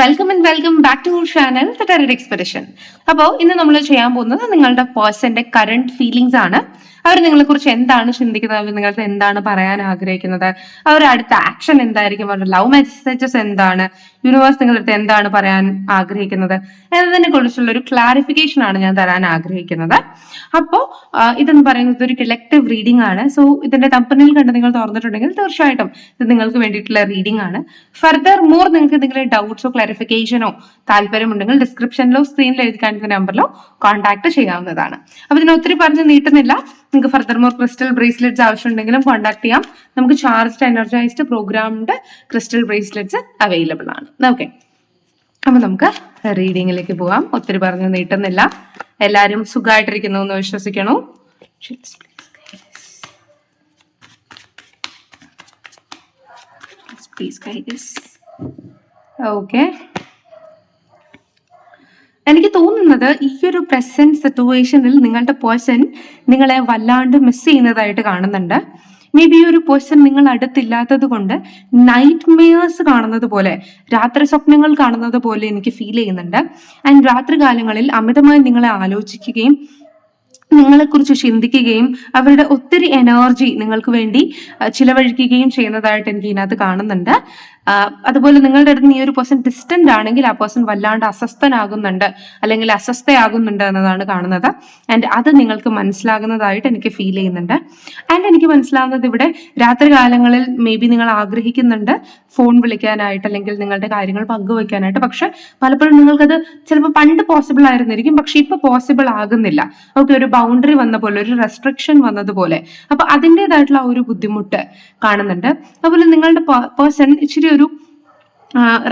Welcome and welcome back to channel the terror expedition അപ്പോൾ ഇന്ന് നമ്മൾ ചെയ്യാൻ പോകുന്നത് നിങ്ങളുടെ പേഴ്സന്റെ കറണ്ട് ഫീലിംഗ്സ് ആണ്. അവർ നിങ്ങളെ കുറിച്ച് എന്താണ് ചിന്തിക്കുന്നത്? അവർ നിങ്ങൾക്ക് എന്താണ് പറയാൻ ആഗ്രഹിക്കുന്നത്? അവരുടെ അടുത്ത ആക്ഷൻ എന്തായിരിക്കും? അവരുടെ ലവ് മെസ്സേജസ് എന്താണ്? യൂണിവേഴ്സ് നിങ്ങളുടെ അടുത്ത് എന്താണ് പറയാൻ ആഗ്രഹിക്കുന്നത് എന്നതിനെ കുറിച്ചുള്ള ഒരു ക്ലാരിഫിക്കേഷൻ ആണ് ഞാൻ തരാൻ ആഗ്രഹിക്കുന്നത്. അപ്പോ ഇതെന്ന് പറയുന്നത് ഒരു കളക്റ്റീവ് റീഡിംഗ് ആണ്. സോ ഇതിന്റെ തമ്പനിൽ കണ്ട് നിങ്ങൾ തുറന്നിട്ടുണ്ടെങ്കിൽ തീർച്ചയായിട്ടും ഇത് നിങ്ങൾക്ക് വേണ്ടിയിട്ടുള്ള റീഡിംഗ് ആണ്. ഫർദർ മോർ നിങ്ങൾക്ക് എന്തെങ്കിലും ഡൗട്ട്സോ ക്ലാരിഫിക്കേഷനോ താല്പര്യമുണ്ടെങ്കിൽ ഡിസ്ക്രിപ്ഷനിലോ സ്ക്രീനിൽ എഴുതി കാണിക്കുന്ന നമ്പറിലോ കോൺടാക്ട് ചെയ്യാവുന്നതാണ്. അപ്പൊ ഇതിനൊത്തിരി പറഞ്ഞ് നീട്ടുന്നില്ല. നിങ്ങൾക്ക് ഫർദർ മോർ ക്രിസ്റ്റൽ ബ്രേസ്ലെറ്റ്സ് ആവശ്യമുണ്ടെങ്കിലും കോൺടാക്ട് ചെയ്യാം. നമുക്ക് charged energised programmed crystal bracelets available ആണ്. ഓക്കെ അപ്പൊ നമുക്ക് റീഡിങ്ങിലേക്ക് പോകാം ഒത്തിരി പറഞ്ഞു നീട്ടുന്നില്ല. എല്ലാരും സുഖമായിട്ടിരിക്കുന്നു എന്ന് വിശ്വസിക്കണു. ഓക്കെ എനിക്ക് തോന്നുന്നത് ഈ ഒരു പ്രസന്റ് സിറ്റുവേഷനിൽ നിങ്ങളുടെ പേഴ്സൺ നിങ്ങളെ വല്ലാണ്ട് മിസ് ചെയ്യുന്നതായിട്ട് കാണുന്നുണ്ട്. മേ ബി ഒരു പേഴ്സൺ നിങ്ങൾ അടുത്തില്ലാത്തത് കൊണ്ട് നൈറ്റ് മെയേഴ്സ് കാണുന്നത് പോലെ രാത്രി സ്വപ്നങ്ങൾ കാണുന്നത് പോലെ എനിക്ക് ഫീൽ ചെയ്യുന്നുണ്ട്. ആൻഡ് രാത്രി കാലങ്ങളിൽ അമിതമായി നിങ്ങളെ ആലോചിക്കുകയും നിങ്ങളെക്കുറിച്ച് ചിന്തിക്കുകയും അവരുടെ ഒത്തിരി എനർജി നിങ്ങൾക്ക് വേണ്ടി ചിലവഴിക്കുകയും ചെയ്യുന്നതായിട്ട് എനിക്ക് ഇതിനകത്ത് കാണുന്നുണ്ട്. അതുപോലെ നിങ്ങളുടെ അടുത്ത് ഈ ഒരു പേഴ്സൺ ഡിസ്റ്റന്റ് ആണെങ്കിൽ ആ പേഴ്സൺ വല്ലാണ്ട് അസ്വസ്ഥനാകുന്നുണ്ട്. അല്ലെങ്കിൽ അസ്വസ്ഥയാകുന്നുണ്ട് എന്നതാണ് കാണുന്നത്. ആൻഡ് അത് നിങ്ങൾക്ക് മനസ്സിലാകുന്നതായിട്ട് എനിക്ക് ഫീൽ ചെയ്യുന്നുണ്ട്. ആൻഡ് എനിക്ക് മനസ്സിലാകുന്നത് ഇവിടെ രാത്രി കാലങ്ങളിൽ മേ ബി നിങ്ങൾ ആഗ്രഹിക്കുന്നുണ്ട് ഫോൺ വിളിക്കാനായിട്ട് അല്ലെങ്കിൽ നിങ്ങളുടെ കാര്യങ്ങൾ പങ്കുവെക്കാനായിട്ട്. പക്ഷെ പലപ്പോഴും നിങ്ങൾക്കത് ചിലപ്പോൾ പണ്ട് പോസിബിൾ ആയിരുന്നിരിക്കും. പക്ഷെ ഇപ്പൊ പോസിബിൾ ആകുന്നില്ല. ഓക്കെ ഒരു ബൗണ്ടറി വന്ന പോലെ ഒരു റെസ്ട്രിക്ഷൻ വന്നതുപോലെ. അപ്പൊ അതിന്റെതായിട്ടുള്ള ഒരു ബുദ്ധിമുട്ട് കാണുന്നുണ്ട്. അതുപോലെ നിങ്ങളുടെ പേഴ്സൺ ഇച്ചിരി ഒരു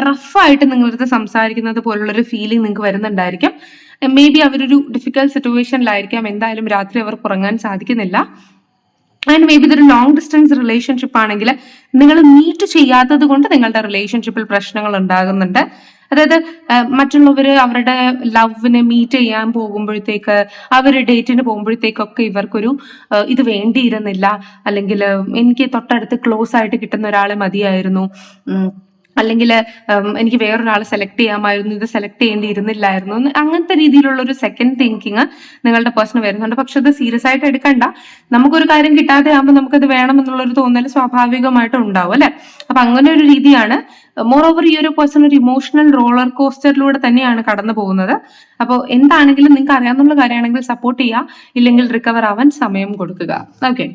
റഫായിട്ട് നിങ്ങളടുത്ത് സംസാരിക്കുന്നത് പോലുള്ള ഒരു ഫീലിംഗ് നിങ്ങൾക്ക് വരുന്നുണ്ടായിരിക്കും. മേ ബി അവരൊരു ഡിഫിക്കൽട്ട് സിറ്റുവേഷനിലായിരിക്കാം എന്തായാലും രാത്രി അവർ ഉറങ്ങാൻ സാധിക്കുന്നില്ല. ആൻഡ് മേ ബി ഇതൊരു ലോങ് ഡിസ്റ്റൻസ് റിലേഷൻഷിപ്പ് ആണെങ്കിൽ നിങ്ങൾ മീറ്റ് ചെയ്യാത്തത് കൊണ്ട് നിങ്ങളുടെ റിലേഷൻഷിപ്പിൽ പ്രശ്നങ്ങൾ ഉണ്ടാകുന്നുണ്ട്. അതായത് മറ്റുള്ളവർ അവരുടെ ലവിനെ മീറ്റ് ചെയ്യാൻ പോകുമ്പോഴത്തേക്ക് അവർ ഡേറ്റിന് പോകുമ്പോഴത്തേക്കൊക്കെ ഇവർക്കൊരു ഇത് വേണ്ടിയിരുന്നില്ല. അല്ലെങ്കിൽ എനിക്ക് തൊട്ടടുത്ത് ക്ലോസ് ആയിട്ട് കിട്ടുന്ന ഒരാളെ മതിയായിരുന്നു. അല്ലെങ്കിൽ എനിക്ക് വേറൊരാളെ സെലക്ട് ചെയ്യാമായിരുന്നു ഇത് സെലക്ട് ചെയ്യേണ്ടിയിരുന്നില്ലായിരുന്നു. അങ്ങനത്തെ രീതിയിലുള്ള ഒരു സെക്കൻഡ് തിങ്കിങ് നിങ്ങളുടെ പേഴ്സൺ വരുന്നുണ്ട്. പക്ഷെ അത് സീരിയസ് ആയിട്ട് എടുക്കണ്ട. നമുക്കൊരു കാര്യം കിട്ടാതെ ആകുമ്പോൾ നമുക്കത് വേണം എന്നുള്ള ഒരു തോന്നൽ സ്വാഭാവികമായിട്ടും ഉണ്ടാവും അല്ലെ? അപ്പൊ അങ്ങനെ ഒരു രീതിയാണ്. മോർ ഓവർ ഈ ഒരു പേഴ്സൺ ഒരു ഇമോഷണൽ റോളർ കോസ്റ്ററിലൂടെ തന്നെയാണ് കടന്നു പോകുന്നത്. അപ്പോൾ എന്താണെങ്കിലും നിങ്ങൾക്ക് അറിയാവുന്ന കാര്യമാണെങ്കിൽ സപ്പോർട്ട് ചെയ്യുക ഇല്ലെങ്കിൽ റിക്കവർ ആവാൻ സമയം കൊടുക്കുക. ഓക്കെ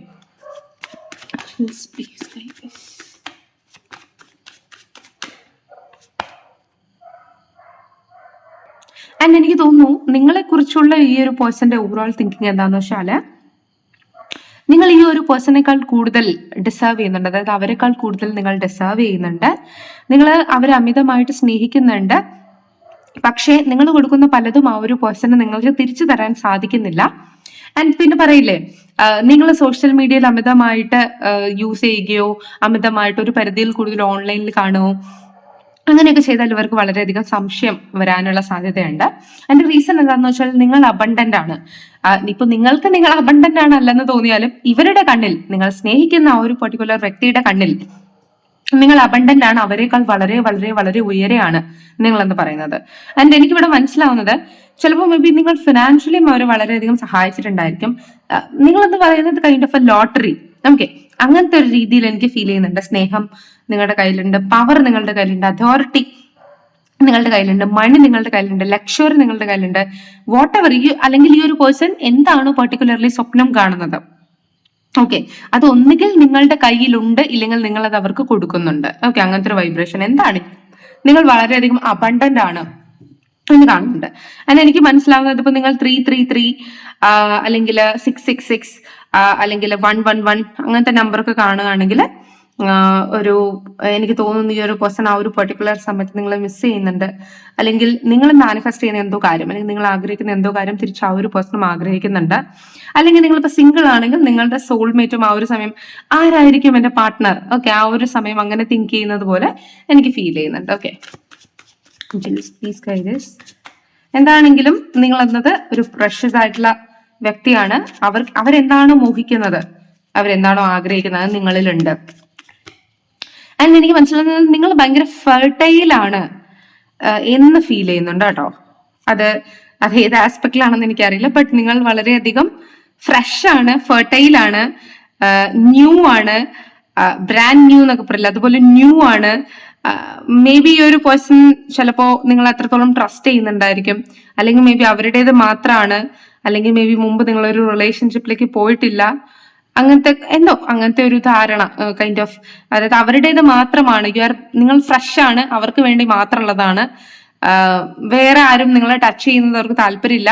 ആൻഡ് എനിക്ക് തോന്നുന്നു നിങ്ങളെ കുറിച്ചുള്ള ഈ ഒരു പേഴ്സന്റെ ഓവറോൾ തിങ്കിങ് എന്താന്ന് വെച്ചാൽ നിങ്ങൾ ഈ ഒരു പേഴ്സണേക്കാൾ കൂടുതൽ ഡിസേർവ് ചെയ്യുന്നുണ്ട്. അതായത് അവരെക്കാൾ കൂടുതൽ നിങ്ങൾ ഡിസേർവ് ചെയ്യുന്നുണ്ട്. നിങ്ങൾ അവരെ അമിതമായിട്ട് സ്നേഹിക്കുന്നുണ്ട്. പക്ഷേ നിങ്ങൾ കൊടുക്കുന്ന പലതും ആ ഒരു പേഴ്സണ് നിങ്ങൾക്ക് തിരിച്ചു തരാൻ സാധിക്കുന്നില്ല. ആൻഡ് പിന്നെ പറയില്ലേ നിങ്ങൾ സോഷ്യൽ മീഡിയയിൽ അമിതമായിട്ട് യൂസ് ചെയ്യുകയോ അമിതമായിട്ട് ഒരു പരിധിയിൽ കൂടുതൽ ഓൺലൈനിൽ കാണുമോ അങ്ങനെയൊക്കെ ചെയ്താൽ ഇവർക്ക് വളരെയധികം സംശയം വരാനുള്ള സാധ്യതയുണ്ട്. അതിന്റെ റീസൺ എന്താണെന്ന് വെച്ചാൽ നിങ്ങൾ അബണ്ടന്റ് ആണ്. ഇപ്പൊ നിങ്ങൾക്ക് നിങ്ങൾ അബണ്ടന്റ് ആണ് അല്ലെന്ന് തോന്നിയാലും ഇവരുടെ കണ്ണിൽ നിങ്ങൾ സ്നേഹിക്കുന്ന ആ ഒരു പെർട്ടിക്കുലർ വ്യക്തിയുടെ കണ്ണിൽ നിങ്ങൾ അബണ്ടന്റ് ആണ്. അവരെക്കാൾ വളരെ വളരെ വളരെ ഉയരെയാണ് നിങ്ങൾ എന്ന് പറയുന്നത്. ആൻഡ് എനിക്കിവിടെ മനസ്സിലാവുന്നത് ചിലപ്പോൾ മേ ബി നിങ്ങൾ ഫിനാൻഷ്യലിയും അവരെ വളരെയധികം സഹായിച്ചിട്ടുണ്ടായിരിക്കും. നിങ്ങൾ എന്ന് പറയുന്നത് kind of a lottery okay അങ്ങനത്തെ ഒരു രീതിയിൽ എനിക്ക് ഫീൽ ചെയ്യുന്നുണ്ട്. സ്നേഹം നിങ്ങളുടെ കയ്യിലുണ്ട്. പവർ നിങ്ങളുടെ കയ്യിലുണ്ട്. അതോറിറ്റി നിങ്ങളുടെ കയ്യിലുണ്ട്. മണി നിങ്ങളുടെ കയ്യിലുണ്ട്. ലക്ഷറി നിങ്ങളുടെ കയ്യിലുണ്ട്. വാട്ട് എവർ ഈ അല്ലെങ്കിൽ ഈ ഒരു പേഴ്സൺ എന്താണോ പെർട്ടിക്കുലർലി സ്വപ്നം കാണുന്നത്. ഓക്കെ അത് ഒന്നുകിൽ നിങ്ങളുടെ കയ്യിലുണ്ട്. ഇല്ലെങ്കിൽ നിങ്ങൾ അത് അവർക്ക് കൊടുക്കുന്നുണ്ട്. ഓക്കെ അങ്ങനത്തെ ഒരു വൈബ്രേഷൻ എന്താണ്? നിങ്ങൾ വളരെയധികം അബണ്ടന്റ് ആണ് എന്ന് കാണുന്നുണ്ട്. അതിന് എനിക്ക് മനസ്സിലാവുന്നത് ഇപ്പൊ നിങ്ങൾ ത്രീ ത്രീ ത്രീ അല്ലെങ്കിൽ സിക്സ് സിക്സ് സിക്സ് അല്ലെങ്കിൽ വൺ വൺ വൺ അങ്ങനത്തെ നമ്പറൊക്കെ കാണുകയാണെങ്കിൽ ഒരു എനിക്ക് തോന്നുന്നു ഈ ഒരു പേഴ്സൺ ആ ഒരു പെർട്ടിക്കുലർ സമയത്ത് നിങ്ങൾ മിസ് ചെയ്യുന്നുണ്ട്. അല്ലെങ്കിൽ നിങ്ങൾ മാനിഫെസ്റ്റ് ചെയ്യുന്ന എന്തോ കാര്യം അല്ലെങ്കിൽ നിങ്ങൾ ആഗ്രഹിക്കുന്ന എന്തോ കാര്യം തിരിച്ച് ആ ഒരു പേഴ്സണും ആഗ്രഹിക്കുന്നുണ്ട്. അല്ലെങ്കിൽ നിങ്ങളിപ്പോ സിംഗിൾ ആണെങ്കിൽ നിങ്ങളുടെ സോൾമേറ്റും ആ ഒരു സമയം ആരായിരിക്കും എന്റെ പാർട്ട്ണർ ഓക്കെ ആ ഒരു സമയം അങ്ങനെ തിങ്ക് ചെയ്യുന്നത് പോലെ എനിക്ക് ഫീൽ ചെയ്യുന്നുണ്ട്. ഓക്കെ എന്താണെങ്കിലും നിങ്ങൾ എന്നത് ഒരു പ്രഷ്യസ് ആയിട്ടുള്ള വ്യക്തിയാണ്. അവർ അവരെന്താണ് മോഹിക്കുന്നത്? അവരെന്താണോ ആഗ്രഹിക്കുന്നത്? നിങ്ങളിലുണ്ട്. ആൻഡ് എനിക്ക് മനസ്സിലാകുന്നത് നിങ്ങൾ ഭയങ്കര ഫെർട്ടൈൽ ആണ് എന്ന് ഫീൽ ചെയ്യുന്നുണ്ട് കേട്ടോ. അത് അത് ഏത് ആസ്പെക്റ്റിലാണെന്ന് എനിക്കറിയില്ല ബട്ട് നിങ്ങൾ വളരെയധികം ഫ്രഷ് ആണ് ഫെർട്ടൈൽ ആണ് ന്യൂ ആണ് ബ്രാൻഡ് ന്യൂ എന്നൊക്കെ പറയില്ല? അതുപോലെ ന്യൂ ആണ്. മേ ബി ഈ ഒരു പേഴ്സൺ ചിലപ്പോ നിങ്ങൾ അത്രത്തോളം ട്രസ്റ്റ് ചെയ്യുന്നുണ്ടായിരിക്കും. അല്ലെങ്കിൽ മേ ബി അവരുടേത് മാത്രമാണ് അല്ലെങ്കിൽ മേ ബി മുമ്പ് നിങ്ങളൊരു റിലേഷൻഷിപ്പിലേക്ക് പോയിട്ടില്ല. അങ്ങനത്തെ എന്തോ അങ്ങനത്തെ ഒരു ധാരണ കൈൻഡ് ഓഫ് അതായത് അവരുടേത് മാത്രമാണ്. യു ആർ നിങ്ങൾ ഫ്രഷ് ആണ് അവർക്ക് വേണ്ടി മാത്രമുള്ളതാണ്. വേറെ ആരും നിങ്ങളെ ടച്ച് ചെയ്യുന്നത് അവർക്ക് താല്പര്യമില്ല.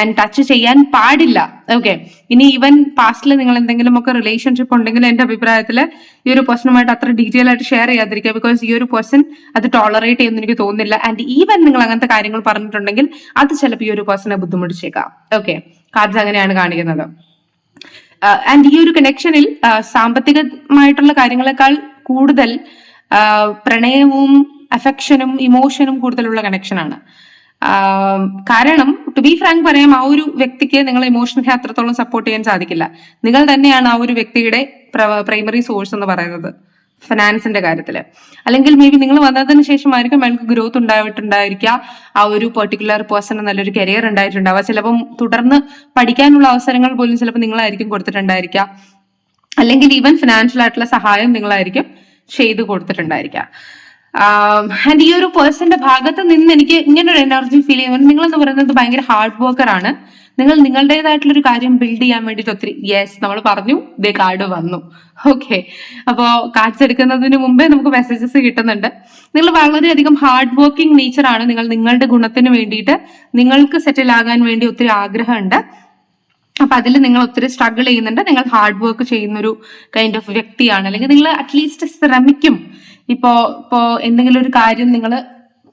ആൻഡ് ടച്ച് ചെയ്യാൻ പാടില്ല. ഓക്കെ ഇനി ഈവൻ പാസ്റ്റിൽ നിങ്ങൾ എന്തെങ്കിലും ഒക്കെ റിലേഷൻഷിപ്പ് ഉണ്ടെങ്കിൽ എന്റെ അഭിപ്രായത്തിൽ ഈ ഒരു പേഴ്സണുമായിട്ട് അത്ര ഡീറ്റെയിൽ ആയിട്ട് ഷെയർ ചെയ്യാതിരിക്കുക. ബിക്കോസ് ഈ ഒരു പേഴ്സൺ അത് ടോളറേറ്റ് ചെയ്യുമെന്ന് എനിക്ക് തോന്നുന്നില്ല. ആൻഡ് ഈവൻ നിങ്ങൾ അങ്ങനത്തെ കാര്യങ്ങൾ പറഞ്ഞിട്ടുണ്ടെങ്കിൽ അത് ചിലപ്പോൾ ഈ ഒരു പേഴ്സണെ ബുദ്ധിമുട്ടിച്ചേക്കാം. ഓക്കെ കാർഡ്സ് അങ്ങനെയാണ് കാണിക്കുന്നത്. ആൻഡ് ഈ ഒരു കണക്ഷനിൽ സാമ്പത്തികമായിട്ടുള്ള കാര്യങ്ങളെക്കാൾ കൂടുതൽ പ്രണയവും അഫെക്ഷനും ഇമോഷനും കൂടുതലുള്ള കണക്ഷനാണ് കാരണം ടു ബി ഫ്രാങ്ക് പറയാം ആ ഒരു വ്യക്തിക്ക് നിങ്ങൾ ഇമോഷണലി അത്രത്തോളം സപ്പോർട്ട് ചെയ്യാൻ സാധിക്കില്ല. നിങ്ങൾ തന്നെയാണ് ആ ഒരു വ്യക്തിയുടെ പ്രൈമറി സോഴ്സ് എന്ന് പറയുന്നത് ഫിനാൻസിന്റെ കാര്യത്തിൽ അല്ലെങ്കിൽ മേ ബി നിങ്ങൾ വന്നതിന് ശേഷമായിരിക്കും അയാൾക്ക് ഗ്രോത്ത് ഉണ്ടായിട്ടുണ്ടായിരിക്കുക ആ ഒരു പെർട്ടിക്കുലർ പേഴ്സണ് നല്ലൊരു കരിയർ ഉണ്ടായിട്ടുണ്ടാവുക. ചിലപ്പം തുടർന്ന് പഠിക്കാനുള്ള അവസരങ്ങൾ പോലും ചിലപ്പോൾ നിങ്ങളായിരിക്കും കൊടുത്തിട്ടുണ്ടായിരിക്കുക അല്ലെങ്കിൽ ഈവൻ ഫിനാൻഷ്യൽ ആയിട്ടുള്ള സഹായം നിങ്ങളായിരിക്കും ചെയ്തു കൊടുത്തിട്ടുണ്ടായിരിക്കുക ആൻഡ് ഈ ഒരു പേഴ്സന്റെ ഭാഗത്ത് നിന്ന് എനിക്ക് ഇങ്ങനെ ഒരു എനർജി ഫീൽ ചെയ്യുന്നത് നിങ്ങൾ എന്ന് പറയുന്നത് ഭയങ്കര ഹാർഡ് വർക്കർ ആണ്. നിങ്ങൾ നിങ്ങളുടേതായിട്ടുള്ള ഒരു കാര്യം ബിൽഡ് ചെയ്യാൻ വേണ്ടിയിട്ട് ഒത്തിരി യെസ് നമ്മൾ പറഞ്ഞു ദേ കാർഡ് വന്നു. ഓക്കെ അപ്പോ കാർഡ്സ് എടുക്കുന്നതിന് മുമ്പേ നമുക്ക് മെസ്സേജസ് കിട്ടുന്നുണ്ട്. നിങ്ങൾ വളരെയധികം ഹാർഡ് വർക്കിംഗ് നേച്ചർ ആണ്. നിങ്ങൾ നിങ്ങളുടെ ഗുണത്തിന് വേണ്ടിയിട്ട് നിങ്ങൾക്ക് സെറ്റിൽ ആകാൻ വേണ്ടി ഒത്തിരി ആഗ്രഹമുണ്ട്. അപ്പൊ അതിൽ നിങ്ങൾ ഒത്തിരി സ്ട്രഗിൾ ചെയ്യുന്നുണ്ട്. നിങ്ങൾ ഹാർഡ് വർക്ക് ചെയ്യുന്ന ഒരു കൈൻഡ് ഓഫ് വ്യക്തിയാണ്. അല്ലെങ്കിൽ നിങ്ങൾ അറ്റ്ലീസ്റ്റ് ശ്രമിക്കും. ഇപ്പോ ഇപ്പോ എന്തെങ്കിലും ഒരു കാര്യം നിങ്ങൾ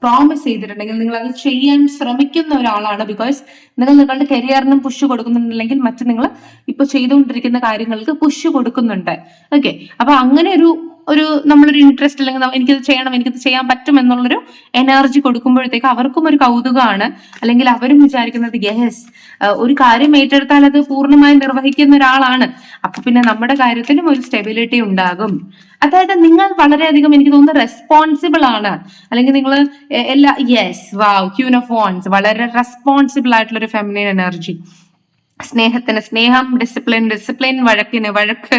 പ്രോമിസ് ചെയ്തിട്ടുണ്ടെങ്കിൽ നിങ്ങൾ അത് ചെയ്യാൻ ശ്രമിക്കുന്ന ഒരാളാണ് ബിക്കോസ് നിങ്ങൾ നിങ്ങളുടെ കരിയറിനും പുഷ് കൊടുക്കുന്നുണ്ടെങ്കിൽ മറ്റു നിങ്ങൾ ഇപ്പൊ ചെയ്തുകൊണ്ടിരിക്കുന്ന കാര്യങ്ങൾക്ക് പുഷ് കൊടുക്കുന്നുണ്ട്. ഓക്കെ അപ്പൊ അങ്ങനെ ഒരു ഒരു നമ്മളൊരു ഇൻട്രസ്റ്റ് അല്ലെങ്കിൽ എനിക്കിത് ചെയ്യണം എനിക്കിത് ചെയ്യാൻ പറ്റും എന്നുള്ളൊരു എനർജി കൊടുക്കുമ്പോഴത്തേക്ക് അവർക്കും ഒരു കൗതുകമാണ്. അല്ലെങ്കിൽ അവരും വിചാരിക്കുന്നത് യെസ് ഒരു കാര്യം ഏറ്റെടുത്താൽ അത് പൂർണമായി നിർവഹിക്കുന്ന ഒരാളാണ്. അപ്പൊ പിന്നെ നമ്മുടെ കാര്യത്തിലും ഒരു സ്റ്റെബിലിറ്റി ഉണ്ടാകും. അതായത് നിങ്ങൾ വളരെയധികം എനിക്ക് തോന്നുന്നു റെസ്പോൺസിബിൾ ആണ്. അല്ലെങ്കിൽ നിങ്ങൾ എല്ലാ yes wow queen of wands വളരെ റെസ്പോൺസിബിൾ ആയിട്ടുള്ള ഒരു ഫെമിനിൻ എനർജി സ്നേഹത്തിന് സ്നേഹം ഡിസിപ്ലിൻ ഡിസിപ്ലിൻ വഴക്കിന് വഴക്ക്